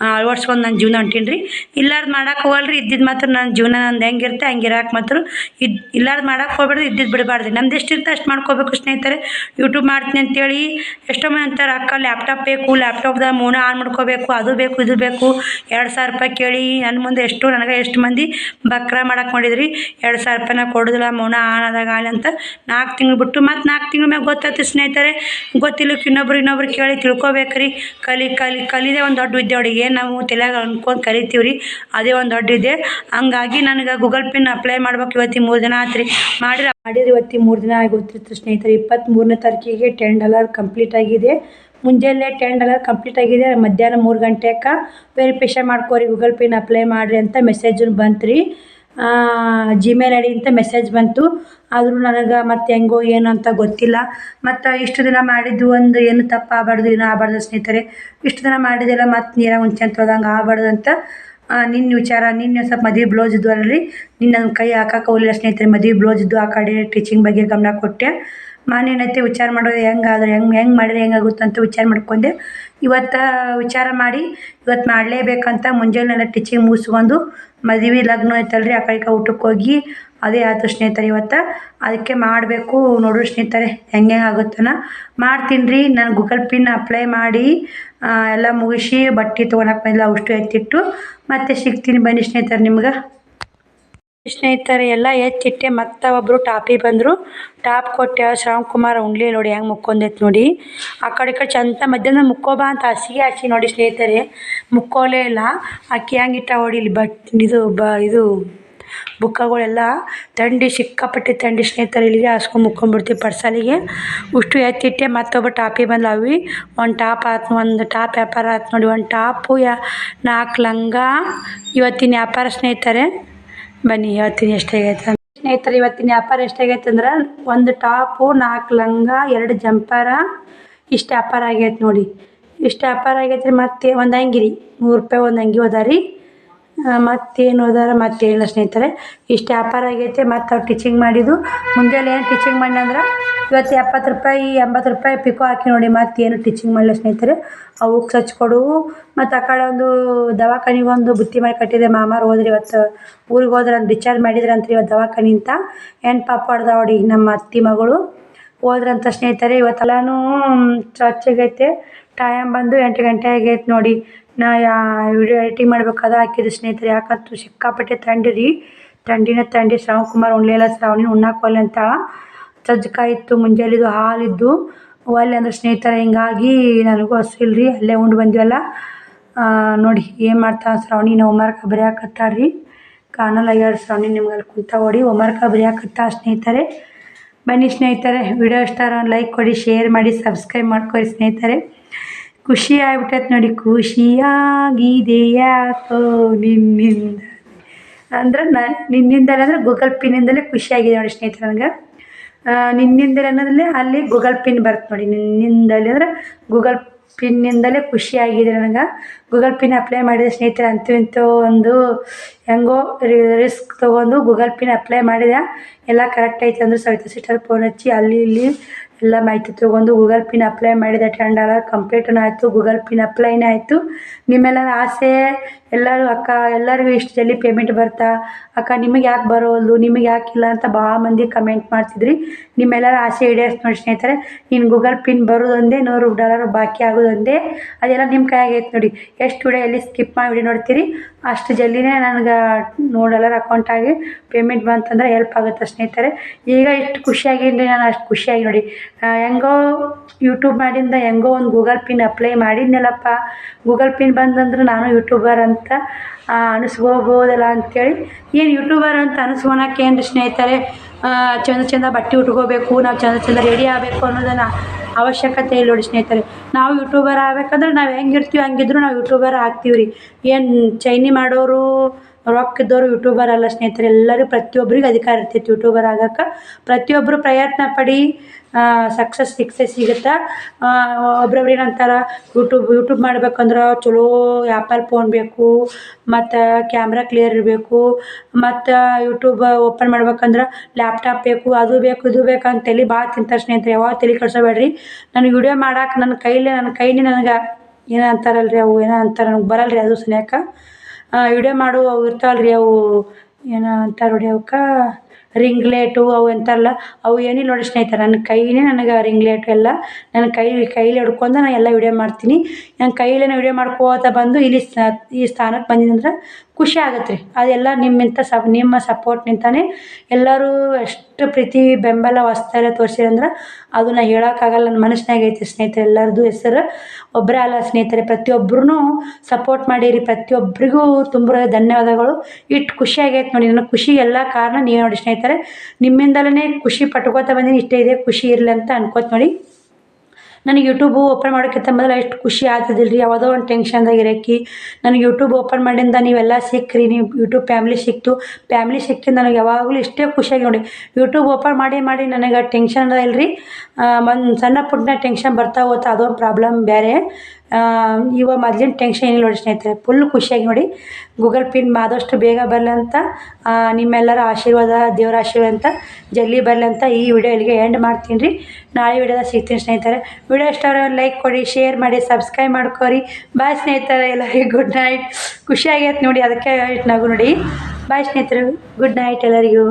ಅಳವಡಿಸ್ಕೊಂಡು ನನ್ನ ಜೀವನ ಹೊಂಟೀನಿ ರೀ ಇಲ್ಲಾರ್ದು ಮಾಡಕ್ಕೆ ಹೋಗಲ್ರಿ. ಇದ್ದಿದ್ದು ಮಾತ್ರ ನನ್ನ ಜೀವನ ನಂದು ಹೆಂಗಿರುತ್ತೆ ಹಂಗೆ ಇರಕ್ಕೆ ಮಾತ್ರ ಇದು, ಇಲ್ಲಾರ್ದು ಮಾಡಕ್ಕೆ ಹೋಗ್ಬಾರ್ದು ಇದ್ದಿದ್ದು ಬಿಡಬಾರ್ದು ನಮ್ದು ಎಷ್ಟಿರುತ್ತೆ ಅಷ್ಟು ಮಾಡ್ಕೋಬೇಕು ಸ್ನೇಹಿತರೆ. ಯೂಟ್ಯೂಬ್ ಮಾಡ್ತೀನಿ ಅಂತೇಳಿ ಎಷ್ಟೋ ಮಂದಿ ಅಂತಾರೆ, ಅಕ್ಕ ಲ್ಯಾಪ್ಟಾಪ್ ಬೇಕು ಲ್ಯಾಪ್ಟಾಪ್ದಾಗ ಮೋನ ಆನ್ ಮಾಡ್ಕೋಬೇಕು, ಅದು ಬೇಕು, ಇದು ಬೇಕು. ಎರಡು ಸಾವಿರ ರೂಪಾಯಿ ಕೇಳಿ ನನ್ನ ಮುಂದೆ ಎಷ್ಟು, ನನಗೆ ಎಷ್ಟು ಮಂದಿ ಬಕ್ರ ಮಾಡಕ್ಕೆ ಮಾಡಿದ್ರಿ. ಎರಡು ಸಾವಿರ ರೂಪಾಯಿನ ಕೊಡೋದಿಲ್ಲ, ಮೌನ ಆನ್ ಆದಾಗ ಅಂತ ನಾಲ್ಕು ತಿಂಗಳು ಬಿಟ್ಟು ಮತ್ತು ನಾಲ್ಕು ತಿಂಗಳ ಮ್ಯಾಗ ಗೊತ್ತಾಯ್ತು ಸ್ನೇಹಿತರೆ ಗೊತ್ತಿಲ್ಲಕ್ಕೆ ಇನ್ನೊಬ್ರು ಇನ್ನೊಬ್ರು ಕೇಳಿ ತಿಳ್ಕೊಬೇಕ್ರಿ. ಕಲಿ ಕಲಿ, ಕಲಿದೆ ಒಂದು ದೊಡ್ಡ ವಿದ್ಯೆ ಅವಳಿಗೆ ನಾವು ತಲೆಯಾಗ ಅನ್ಕೊಂಡು ಕಲಿತೀವಿ ರೀ ಅದೇ ಒಂದು ದೊಡ್ಡ ಇದೆ ಹಂಗಾಗಿ ನನಗೆ ಗೂಗಲ್ ಪಿನ್ ಅಪ್ಲೈ ಮಾಡ್ಬೇಕು ಇವತ್ತಿನ ಮೂರು ದಿನ ಆತ್ರಿ. ಮಾಡಿರ ಮಾಡಿದ್ರೆ ಇವತ್ತಿನ ಮೂರು ದಿನ ಆಗೋಗ್ತಿತ್ತು ಸ್ನೇಹಿತರೆ. ಇಪ್ಪತ್ತ್ಮೂರನೇ ತಾರೀಕಿಗೆ ಟೆನ್ ಡಾಲರ್ ಕಂಪ್ಲೀಟ್ ಆಗಿದೆ. ಮುಂಜಾನೆ ಟೆನ್ ಡಾಲರ್ ಕಂಪ್ಲೀಟ್ ಆಗಿದೆ. ಮಧ್ಯಾಹ್ನ ಮೂರು ಗಂಟೆಗೆ ವೆರಿಫಿಕೇಷನ್ ಮಾಡ್ಕೋರಿ ಗೂಗಲ್ ಪಿನ್ ಅಪ್ಲೈ ಮಾಡಿರಿ ಅಂತ ಮೆಸೇಜ್ ಬಂತು ರೀ ಜಿಮೇಲ್ ಐ ಡಿ ಅಂತ ಮೆಸೇಜ್ ಬಂತು. ಆದರೂ ನನಗೆ ಮತ್ತೆ ಹೆಂಗೋ ಏನು ಅಂತ ಗೊತ್ತಿಲ್ಲ. ಮತ್ತು ಇಷ್ಟು ದಿನ ಮಾಡಿದ್ದು ಒಂದು ಏನು ತಪ್ಪು ಆಗಬಾರ್ದು, ಏನೂ ಆಗಬಾರ್ದು ಸ್ನೇಹಿತರೆ. ಇಷ್ಟು ದಿನ ಮಾಡಿದ್ದೆಲ್ಲ ಮತ್ತೆ ನೀರಾಗ ಮುಂಚೆ ಹೋದಂಗೆ ಆಗಬಾರ್ದು ಅಂತ ನಿನ್ನ ವಿಚಾರ, ನಿನ್ನೆ ಸ್ವಲ್ಪ ಮದುವೆ ಬ್ಲೌಸ್ ಇದ್ದು ನನ್ನ ಕೈ ಹಾಕಕ್ಕೆ ಹೋಗಲಿಲ್ಲ ಸ್ನೇಹಿತರೆ, ಮದುವೆ ಬ್ಲೌಸ್ ಇದ್ದು ಆ ಕಡೆ ಟೀಚಿಂಗ್ ಬಗ್ಗೆ ಗಮನ ಕೊಟ್ಟೆ. ಮಾನೇನೈತೆ ವಿಚಾರ ಮಾಡೋದು ಹೆಂಗಾದ್ರೆ, ಹೆಂಗೆ ಹೆಂಗೆ ಮಾಡಿದ್ರೆ ಹೆಂಗಾಗುತ್ತೆ ಅಂತ ವಿಚಾರ ಮಾಡ್ಕೊಂಡೆ. ಇವತ್ತು ವಿಚಾರ ಮಾಡಿ ಇವತ್ತು ಮಾಡಲೇಬೇಕಂತ ಮುಂಜಾನೆ ಟೀಚಿಂಗ್ ಮುಗಿಸ್ಕೊಂಡು ಮದುವೆ ಲಗ್ನ ಐತಲ್ರಿ ಆ ಕಡೆ ಊಟಕ್ಕೆ ಹೋಗಿ, ಅದೇ ಆಯ್ತು ಸ್ನೇಹಿತರೆ ಇವತ್ತು. ಅದಕ್ಕೆ ಮಾಡಬೇಕು ನೋಡ್ರಿ ಸ್ನೇಹಿತರೆ, ಹೆಂಗೆ ಹೆಂಗೆ ಆಗುತ್ತನ. ಮಾಡ್ತೀನಿ ರೀ, ನಾನು ಗೂಗಲ್ ಪಿನ್ ಅಪ್ಲೈ ಮಾಡಿ ಎಲ್ಲ ಮುಗಿಸಿ ಬಟ್ಟೆ ತೊಗೊಳಕ್ಕೆ ಬಂದಿಲ್ಲ ಅವಷ್ಟು ಎತ್ತಿಟ್ಟು. ಮತ್ತೆ ಸಿಗ್ತೀನಿ ಬನ್ನಿ ಸ್ನೇಹಿತರೆ ನಿಮ್ಗೆ. ಸ್ನೇಹಿತರೆ ಎಲ್ಲ ಎತ್ತಿಟ್ಟೆ ಮತ್ತೆ ಒಬ್ಬರು ಟಾಪಿ ಬಂದರು. ಟಾಪ್ ಕೊಟ್ಟೆ ಶ್ರವಣ್ ಕುಮಾರ್ ಉಂಡ್ಲಿ ನೋಡಿ ಹೆಂಗೆ ಮುಕ್ಕೊಂದೈತೆ ನೋಡಿ. ಆ ಕಡೆ ಈ ಕಡೆ ಚಂದ ಮಧ್ಯಾಹ್ನ ಮುಕ್ಕೋಬಾ ಅಂತ ಹಸಿಗೆ ಹಾಕಿ ನೋಡಿ ಸ್ನೇಹಿತರೆ. ಮುಕ್ಕೋಲೇ ಇಲ್ಲ. ಅಕ್ಕಿ ಹೆಂಗಿಟ್ಟ ಹೊಡಿಲಿ ಬಟ್ ಇದು ಬ ಇದು ಬುಕ್ಕಗಳೆಲ್ಲ ತಂಡಿ ಸಿಕ್ಕಾಪಟ್ಟೆ ತಂಡಿ ಸ್ನೇಹಿತರೆ ಇಲ್ಲಿಗೆ ಹಾಸ್ಕೊಂಡು ಮುಕ್ಕೊಂಬಿಡ್ತೀವಿ ಪರ್ಸಲಿಗೆ ಉಷ್ಟು ಎತ್ತಿಟ್ಟೆ ಮತ್ತೊಬ್ಬ ಟಾಪಿ ಬಂದು ಅವಿ. ಒಂದು ಟಾಪ್ ಆತು, ಒಂದು ಟಾಪ್ ವ್ಯಾಪಾರ ಆಯ್ತು ನೋಡಿ. ಒಂದು ಟಾಪು ಯಾ ನಾಲ್ಕು ಲಂಗ. ಇವತ್ತಿನ ವ್ಯಾಪಾರ ಸ್ನೇಹಿತರೆ. ಬನ್ನಿ, ಹೇಳ್ತೀನಿ ಎಷ್ಟಾಗೈತೆ ಸ್ನೇಹಿತರೆ, ಇವತ್ತಿನ ವ್ಯಾಪಾರ ಎಷ್ಟಾಗೈತೆ ಅಂದ್ರೆ, ಒಂದು ಟಾಪು, ನಾಲ್ಕು ಲಂಗ, ಎರಡು ಜಂಪರ, ಇಷ್ಟು ವ್ಯಾಪಾರ ಆಗೈತೆ ನೋಡಿ. ಇಷ್ಟು ವ್ಯಾಪಾರ ಆಗೈತೆ ರೀ ಮತ್ತೆ ಒಂದು ಅಂಗಿ ರೀ ನೂರು ರೂಪಾಯಿ ಒಂದು ಅಂಗಿ ಹೋದ ರೀ. ಮತ್ತೇನು ಹೋದಾರ ಮತ್ತೇನಿಲ್ಲ ಸ್ನೇಹಿತರೆ. ಇಷ್ಟು ವ್ಯಾಪಾರ ಆಗೈತೆ, ಮತ್ತು ಅವ್ರು ಟೀಚಿಂಗ್ ಮಾಡಿದ್ದು. ಮುಂಜಾನೆ ಏನು ಟೀಚಿಂಗ್ ಅಂದ್ರೆ, ಇವತ್ತು ಎಪ್ಪತ್ತು ರೂಪಾಯಿ, ಎಂಬತ್ತು ರೂಪಾಯಿ ಪಿಕೋ ಹಾಕಿ ನೋಡಿ ಮತ್ತೇನು ಟೀಚಿಂಗ್ ಮಾಡಲಿಲ್ಲ ಸ್ನೇಹಿತರೆ. ಅವಕ್ಕೆ ಸ್ವಚ್ಛ ಕೊಡು. ಮತ್ತು ಆ ಕಡೆ ಒಂದು ದವಾಖಾನಿಗೆ ಒಂದು ಬುತ್ತಿ ಮಾಡಿ ಕಟ್ಟಿದೆ. ಮಾಮಾರು ಹೋದ್ರೆ ಇವತ್ತು, ಊರಿಗೆ ಹೋದ್ರೆ ಅಂತ ಡಿಸ್ಚಾರ್ಜ್ ಅಂತ ಇವತ್ತು ದವಾಖಾನಿ ಅಂತ. ಏನು ಪಾಪ ಹೊಡೆದ ನೋಡಿ ನಮ್ಮ ಅತ್ತಿ ಮಗಳು. ಹೋದ್ರಂತ ಸ್ನೇಹಿತರೆ, ಇವತ್ತೆಲ್ಲನೂ ಚರ್ಚೆಗೈತೆ ಟೈಮ್ ಬಂದು ಎಂಟು ಗಂಟೆ ಆಗೈತೆ ನೋಡಿ. ನಾ ಯಾ ವಿಡಿಯೋ ಎಡಿಟಿಂಗ್ ಮಾಡ್ಬೇಕಾದ ಹಾಕಿದ್ದು ಸ್ನೇಹಿತರೆ. ಯಾಕಂತೂ ಸಿಕ್ಕಾಪಟ್ಟೆ ತಂಡಿ ರೀ. ತಂಡಿನ ತಂಡಿ ಶ್ರಾವಣ್ ಕುಮಾರ್ ಶ್ರಾವಣಿ ಉಣ್ಣಾಕ ಒಲ್ಲೆ ಅಂತಾಳ ಸಜ್ಜಕಾಯಿ ಇತ್ತು ಮುಂಜಾನೆದು ಹಾಲಿದ್ದು. ಒಲ್ಲೆ ಅಂದ್ರೆ ಸ್ನೇಹಿತರೆ, ಹಿಂಗಾಗಿ ನನಗೂ ಹಸಿಲ್ ರೀ ಅಲ್ಲೇ ಉಂಡು ಬಂದ್ವಲ್ಲ. ನೋಡಿ ಏನು ಮಾಡ್ತಾ ಶ್ರಾವಣಿ ನಾವು ಹೋಮ್ವರ್ಕ್ ಬರೆಯಾಕತ್ತಾಳ ರೀ. ಕಾಣಲ್ಲ ಎರಡು ಶ್ರಾವಣಿ ನಿಮ್ಗೆ ಅಲ್ಲಿ ಕುಂತ ಹೊಡಿ ಹೋಮ್ವರ್ಕ್ ಬರೆಯಾಕತ್ತ ಸ್ನೇಹಿತರೆ. ಬನ್ನಿ ಸ್ನೇಹಿತರೆ, ವಿಡಿಯೋ ಇಷ್ಟ ಲೈಕ್ ಕೊಡಿ ಶೇರ್ ಮಾಡಿ ಸಬ್ಸ್ಕ್ರೈಬ್ ಮಾಡ್ಕೊರಿ ಸ್ನೇಹಿತರೆ. ಖುಷಿ ಆಗ್ಬಿಟ್ಟೈತೆ ನೋಡಿ ಖುಷಿಯಾಗಿದೆ ಯಾಕೋ ನಿನ್ನಿಂದ. ಅಂದ್ರೆ ನಾನು, ನಿನ್ನಿಂದಲೇ ಅಂದರೆ ಗೂಗಲ್ ಪಿನ್ನಿಂದಲೇ ಖುಷಿಯಾಗಿದೆ ನೋಡಿ ಸ್ನೇಹಿತರೆ ನನಗೆ. ನಿನ್ನಿಂದಲೇ ಅನ್ನೋದ್ರಲ್ಲಿ ಅಲ್ಲಿ ಗೂಗಲ್ ಪಿನ್ ಬರುತ್ತೆ ನೋಡಿ, ನಿನ್ನಿಂದಲೇ ಅಂದರೆ ಗೂಗಲ್ ಪಿನ್ನಿಂದಲೇ ಖುಷಿಯಾಗಿದೆ ನನಗೆ. ಗೂಗಲ್ ಪಿನ್ ಅಪ್ಲೈ ಮಾಡಿದೆ ಸ್ನೇಹಿತರೆ, ಅಂತೂ ಇಂತೂ ಒಂದು ಹೆಂಗೋ ರಿಸ್ಕ್ ತೊಗೊಂಡು ಗೂಗಲ್ ಪಿನ್ ಅಪ್ಲೈ ಮಾಡಿದೆ. ಎಲ್ಲ ಕರೆಕ್ಟ್ ಐತೆ ಅಂದ್ರೆ ಸವಿತಾ, ಸಿಸ್ಟರ್ ಫೋನ್ ಹಚ್ಚಿ ಅಲ್ಲಿ ಇಲ್ಲಿ ಎಲ್ಲ ಮಾಹಿತಿ ತೊಗೊಂಡು ಗೂಗಲ್ ಪಿನ್ ಅಪ್ಲೈ ಮಾಡಿದೆ ಟೆನ್ ಡಾಲರ್ ಕಂಪ್ಲೀಟೂ ಆಯಿತು ಗೂಗಲ್ ಪಿನ್ ಅಪ್ಲೈನೇ ಆಯಿತು. ನಿಮ್ಮೆಲ್ಲರ ಆಸೆ ಎಲ್ಲರೂ ಅಕ್ಕ, ಎಲ್ಲರಿಗೂ ಇಷ್ಟು ಜಲ್ದಿ ಪೇಮೆಂಟ್ ಬರ್ತಾ? ಅಕ್ಕ, ನಿಮಗೆ ಯಾಕೆ ಬರೋಲ್ದು? ನಿಮಗೆ ಯಾಕಿಲ್ಲ ಅಂತ ಭಾಳ ಮಂದಿ ಕಮೆಂಟ್ ಮಾಡ್ತಿದ್ರಿ. ನಿಮ್ಮೆಲ್ಲರ ಆಸೆ ಈಡೇರ್ಸ್ ನೋಡಿ ಸ್ನೇಹಿತರೆ. ನೀನು ಗೂಗಲ್ ಪಿನ್ ಬರೋದೊಂದೇ, ನೂರು ಡಾಲರ್ ಬಾಕಿ ಆಗೋದೊಂದೇ. ಅದೆಲ್ಲ ನಿಮ್ಮ ಕೈಯಾಗೈತೆ ನೋಡಿ. ಎಷ್ಟು ವಿಡಿಯೋ ಎಲ್ಲಿ ಸ್ಕಿಪ್ ಮಾಡಿ ನೋಡ್ತೀರಿ? ಅಷ್ಟು ಜಲ್ದಿನೇ ನನಗೆ ನೂರು ಡಾಲರ್ ಅಕೌಂಟಾಗಿ ಪೇಮೆಂಟ್ ಬಂತಂದ್ರೆ ಹೆಲ್ಪ್ ಆಗುತ್ತೆ ಸ್ನೇಹಿತರೆ. ಈಗ ಇಷ್ಟು ಖುಷಿಯಾಗಿನಿ ನಾನು ಅಷ್ಟು ಖುಷಿಯಾಗಿ ನೋಡಿ. ಹೆಂಗೋ ಯೂಟ್ಯೂಬ್ ಮಾಡಿಂದ ಹೆಂಗೋ ಒಂದು ಗೂಗಲ್ ಪಿನ್ ಅಪ್ಲೈ ಮಾಡಿದ್ನಲ್ಲಪ್ಪ. ಗೂಗಲ್ ಪಿನ್ ಬಂದಂದ್ರೆ ನಾನು ಯೂಟ್ಯೂಬರ್ ಅಂತ ಆ, ಅನಿಸ್ಕೋಬೋದಲ್ಲ ಅಂಥೇಳಿ ಏನು ಯೂಟ್ಯೂಬರ್ ಅಂತ ಅನಿಸ್ಕೊಳಕ್ಕೆ ಏನು ಸ್ನೇಹಿತರೆ? ಚಂದ ಚಂದ ಬಟ್ಟೆ ಉಟ್ಕೋಬೇಕು ನಾವು ಚಂದ ಚಂದ ರೆಡಿ ಆಗಬೇಕು ಅನ್ನೋದನ್ನು ಅವಶ್ಯಕತೆ ಇಲ್ಲ ನೋಡಿ ಸ್ನೇಹಿತರೆ. ನಾವು ಯೂಟ್ಯೂಬರ್ ಆಗ್ಬೇಕಂದ್ರೆ ನಾವು ಹೆಂಗಿರ್ತೀವಿ ಹಂಗಿದ್ರು ನಾವು ಯೂಟ್ಯೂಬರ್ ಆಗ್ತೀವಿ ರೀ ಏನು ಚೈನಿ ಮಾಡೋರು ರೊಕ್ಕ ಇದ್ದವರು ಯೂಟ್ಯೂಬರ್ ಅಲ್ಲ ಸ್ನೇಹಿತರೆ. ಎಲ್ಲರಿಗೂ ಪ್ರತಿಯೊಬ್ಬರಿಗೂ ಅಧಿಕಾರ ಇರ್ತೈತಿ ಯೂಟ್ಯೂಬರ್ ಆಗಕ್ಕೆ. ಪ್ರತಿಯೊಬ್ಬರು ಪ್ರಯತ್ನ ಪಡಿ ಸಕ್ಸಸ್ ಸಿಕ್ಸಸ್ ಸಿಗುತ್ತೆ? ಒಬ್ರೊಬ್ರು ಏನಂತಾರೆ ಯೂಟ್ಯೂಬ್ ಯೂಟ್ಯೂಬ್ ಮಾಡ್ಬೇಕಂದ್ರೆ ಚಲೋ ಆ್ಯಪಲ್ ಫೋನ್ ಬೇಕು, ಮತ್ತು ಕ್ಯಾಮ್ರಾ ಕ್ಲಿಯರ್ ಇರಬೇಕು, ಮತ್ತು ಯೂಟ್ಯೂಬ್ ಓಪನ್ ಮಾಡ್ಬೇಕಂದ್ರೆ ಲ್ಯಾಪ್ಟಾಪ್ ಬೇಕು, ಅದು ಬೇಕು, ಇದು ಬೇಕು ಅಂತ ತಲೆ ಭಾಳ ತಿಂತಾರೆ ಸ್ನೇಹಿತರೆ ಯಾವಾಗ ತಲೆ ಕಳ್ಸೋಬೇಡ್ರಿ ನನಗೆ ವಿಡಿಯೋ ಮಾಡಕ್ಕೆ ನನ್ನ ಕೈಲೇ ನನ್ನ ಕೈನೇ ನನಗೆ ಏನೋ ಅಂತಾರಲ್ಲ ರೀ ಅವು, ಏನೋ ಅಂತಾರೆ ನನಗೆ ಬರಲ್ರಿ ಅದು ಸ್ನೇಹಕ ವಿಡಿಯೋ ಮಾಡು, ಅವು ಇರ್ತಾವಲ್ರಿ ಅವು, ಏನೋ ಅಂತಾರೆ ನೋಡಿ ಅವಕ್ಕೆ? ರಿಂಗ್ಲೇಟು ಅವು ಎಂತಾರಲ್ಲ ಅವು ಏನಿಲ್ಲ ನೋಡಿ ಸ್ನೇಹಿತರೆ, ನನ್ನ ಕೈಯೇ ನನಗೆ ರಿಂಗ್ಲೇಟು ಎಲ್ಲ ನನ್ನ ಕೈ, ಕೈಲಿ ಹಿಡ್ಕೊಂಡು ನಾನು ಎಲ್ಲ ವಿಡಿಯೋ ಮಾಡ್ತೀನಿ. ನನ್ನ ಕೈಲೇ ವಿಡಿಯೋ ಮಾಡ್ಕೋತ ಬಂದು ಇಲ್ಲಿ ಈ ಸ್ಥಾನಕ್ಕೆ ಬಂದಿನಂದ್ರೆ ಖುಷಿ ಆಗತ್ತೆ ರೀ. ಅದೆಲ್ಲ ನಿಮ್ಮಿಂದ ಸಪ್, ನಿಮ್ಮ ಸಪೋರ್ಟ್ನಿಂದನೇ ಎಲ್ಲರೂ ಎಷ್ಟು ಪ್ರೀತಿ ಬೆಂಬಲ ಹೊಸ್ತಾರೆ ತೋರ್ಸಿರಂದ್ರೆ ಅದು ನಾ ಹೇಳೋಕ್ಕಾಗಲ್ಲ ನನ್ನ ಮನಸ್ಸಿನಾಗ ಐತಿ ಸ್ನೇಹಿತರೆ, ಎಲ್ಲರದು ಹೆಸರು ಒಬ್ಬರೇ ಅಲ್ಲ ಸ್ನೇಹಿತರೆ. ಪ್ರತಿಯೊಬ್ಬರೂ ಸಪೋರ್ಟ್ ಮಾಡಿರಿ. ಪ್ರತಿಯೊಬ್ಬರಿಗೂ ತುಂಬ ಧನ್ಯವಾದಗಳು. ಇಷ್ಟು ಖುಷಿ ಆಗೈತೆ ನೋಡಿ. ನನ್ನ ಖುಷಿ ಎಲ್ಲ ಕಾರಣ ನೀವು ನೋಡಿ ಸ್ನೇಹಿತರೆ. ನಿಮ್ಮಿಂದಲೇ ಖುಷಿ ಪಟ್ಕೋತಾ ಬಂದೀನಿ. ಇಷ್ಟೇ ಇದೆ. ಖುಷಿ ಇರಲಿ ಅಂತ ಅನ್ಕೋತ ನೋಡಿ. ನನಗೆ ಯೂಟ್ಯೂಬು ಓಪನ್ ಮಾಡೋಕ್ಕಿಂತ ಮೊದಲು ಎಷ್ಟು ಖುಷಿ ಆಗ್ತದಿಲ್ಲ ರೀ ಯಾವುದೋ ಒಂದು ಟೆನ್ಷನ್ದಾಗ ಇರಕ್ಕೆ, ನನಗೆ ಯೂಟ್ಯೂಬ್ ಓಪನ್ ಮಾಡಿಂದ ನೀವೆಲ್ಲ ಸಿಕ್ಕ್ರಿ ನೀವು ಯೂಟ್ಯೂಬ್ ಫ್ಯಾಮ್ಲಿ ಸಿಕ್ತು. ಫ್ಯಾಮ್ಲಿ ಸಿಕ್ಕಿಂದ ನನಗೆ ಯಾವಾಗಲೂ ಇಷ್ಟೇ ಖುಷಿಯಾಗಿ ನೋಡಿ. ಯೂಟ್ಯೂಬ್ ಓಪನ್ ಮಾಡಿ ಮಾಡಿ ನನಗೆ ಟೆನ್ಷನ್ ಅದ ಇಲ್ರಿ. ಒಂದು ಸಣ್ಣ ಪುಟ್ಟ ಟೆನ್ಷನ್ ಬರ್ತಾ ಹೋಗ್ತಾ ಅದೊಂದು ಪ್ರಾಬ್ಲಮ್ ಬೇರೆ. ಇವಾಗ ಮೊದ್ಲಿನ ಟೆನ್ಷನ್ ಏನಿಲ್ಲ ನೋಡಿ ಸ್ನೇಹಿತರೆ ಫುಲ್ ಖುಷಿಯಾಗಿ ನೋಡಿ ಗೂಗಲ್ ಪಿನ್ ಆದಷ್ಟು ಬೇಗ ಬರಲಿ ಅಂತ ನಿಮ್ಮೆಲ್ಲರ ಆಶೀರ್ವಾದ, ದೇವರ ಆಶೀರ್ವಾದ ಅಂತ ಜಲ್ದಿ ಅಂತ ಈ ವಿಡಿಯೋ ಇಲ್ಲಿಗೆ ಎಂಡ್ ಮಾಡ್ತೀನಿ ರೀ. ನಾಳೆ ವಿಡಿಯೋದಾಗ ಸಿಗ್ತೀನಿ ಸ್ನೇಹಿತರೆ. ವಿಡಿಯೋ ಇಷ್ಟ ಲೈಕ್ ಕೊಡಿ ಶೇರ್ ಮಾಡಿ ಸಬ್ಸ್ಕ್ರೈಬ್ ಮಾಡ್ಕೊರಿ. ಬಾಯ್ ಸ್ನೇಹಿತರೆ, ಎಲ್ಲರಿಗೂ ಗುಡ್ ನೈಟ್ ಖುಷಿಯಾಗೈತೆ ನೋಡಿ, ಅದಕ್ಕೆ ನಗು ನೋಡಿ. ಬಾಯ್ ಸ್ನೇಹಿತರು ಗುಡ್ ನೈಟ್ ಎಲ್ಲರಿಗೂ.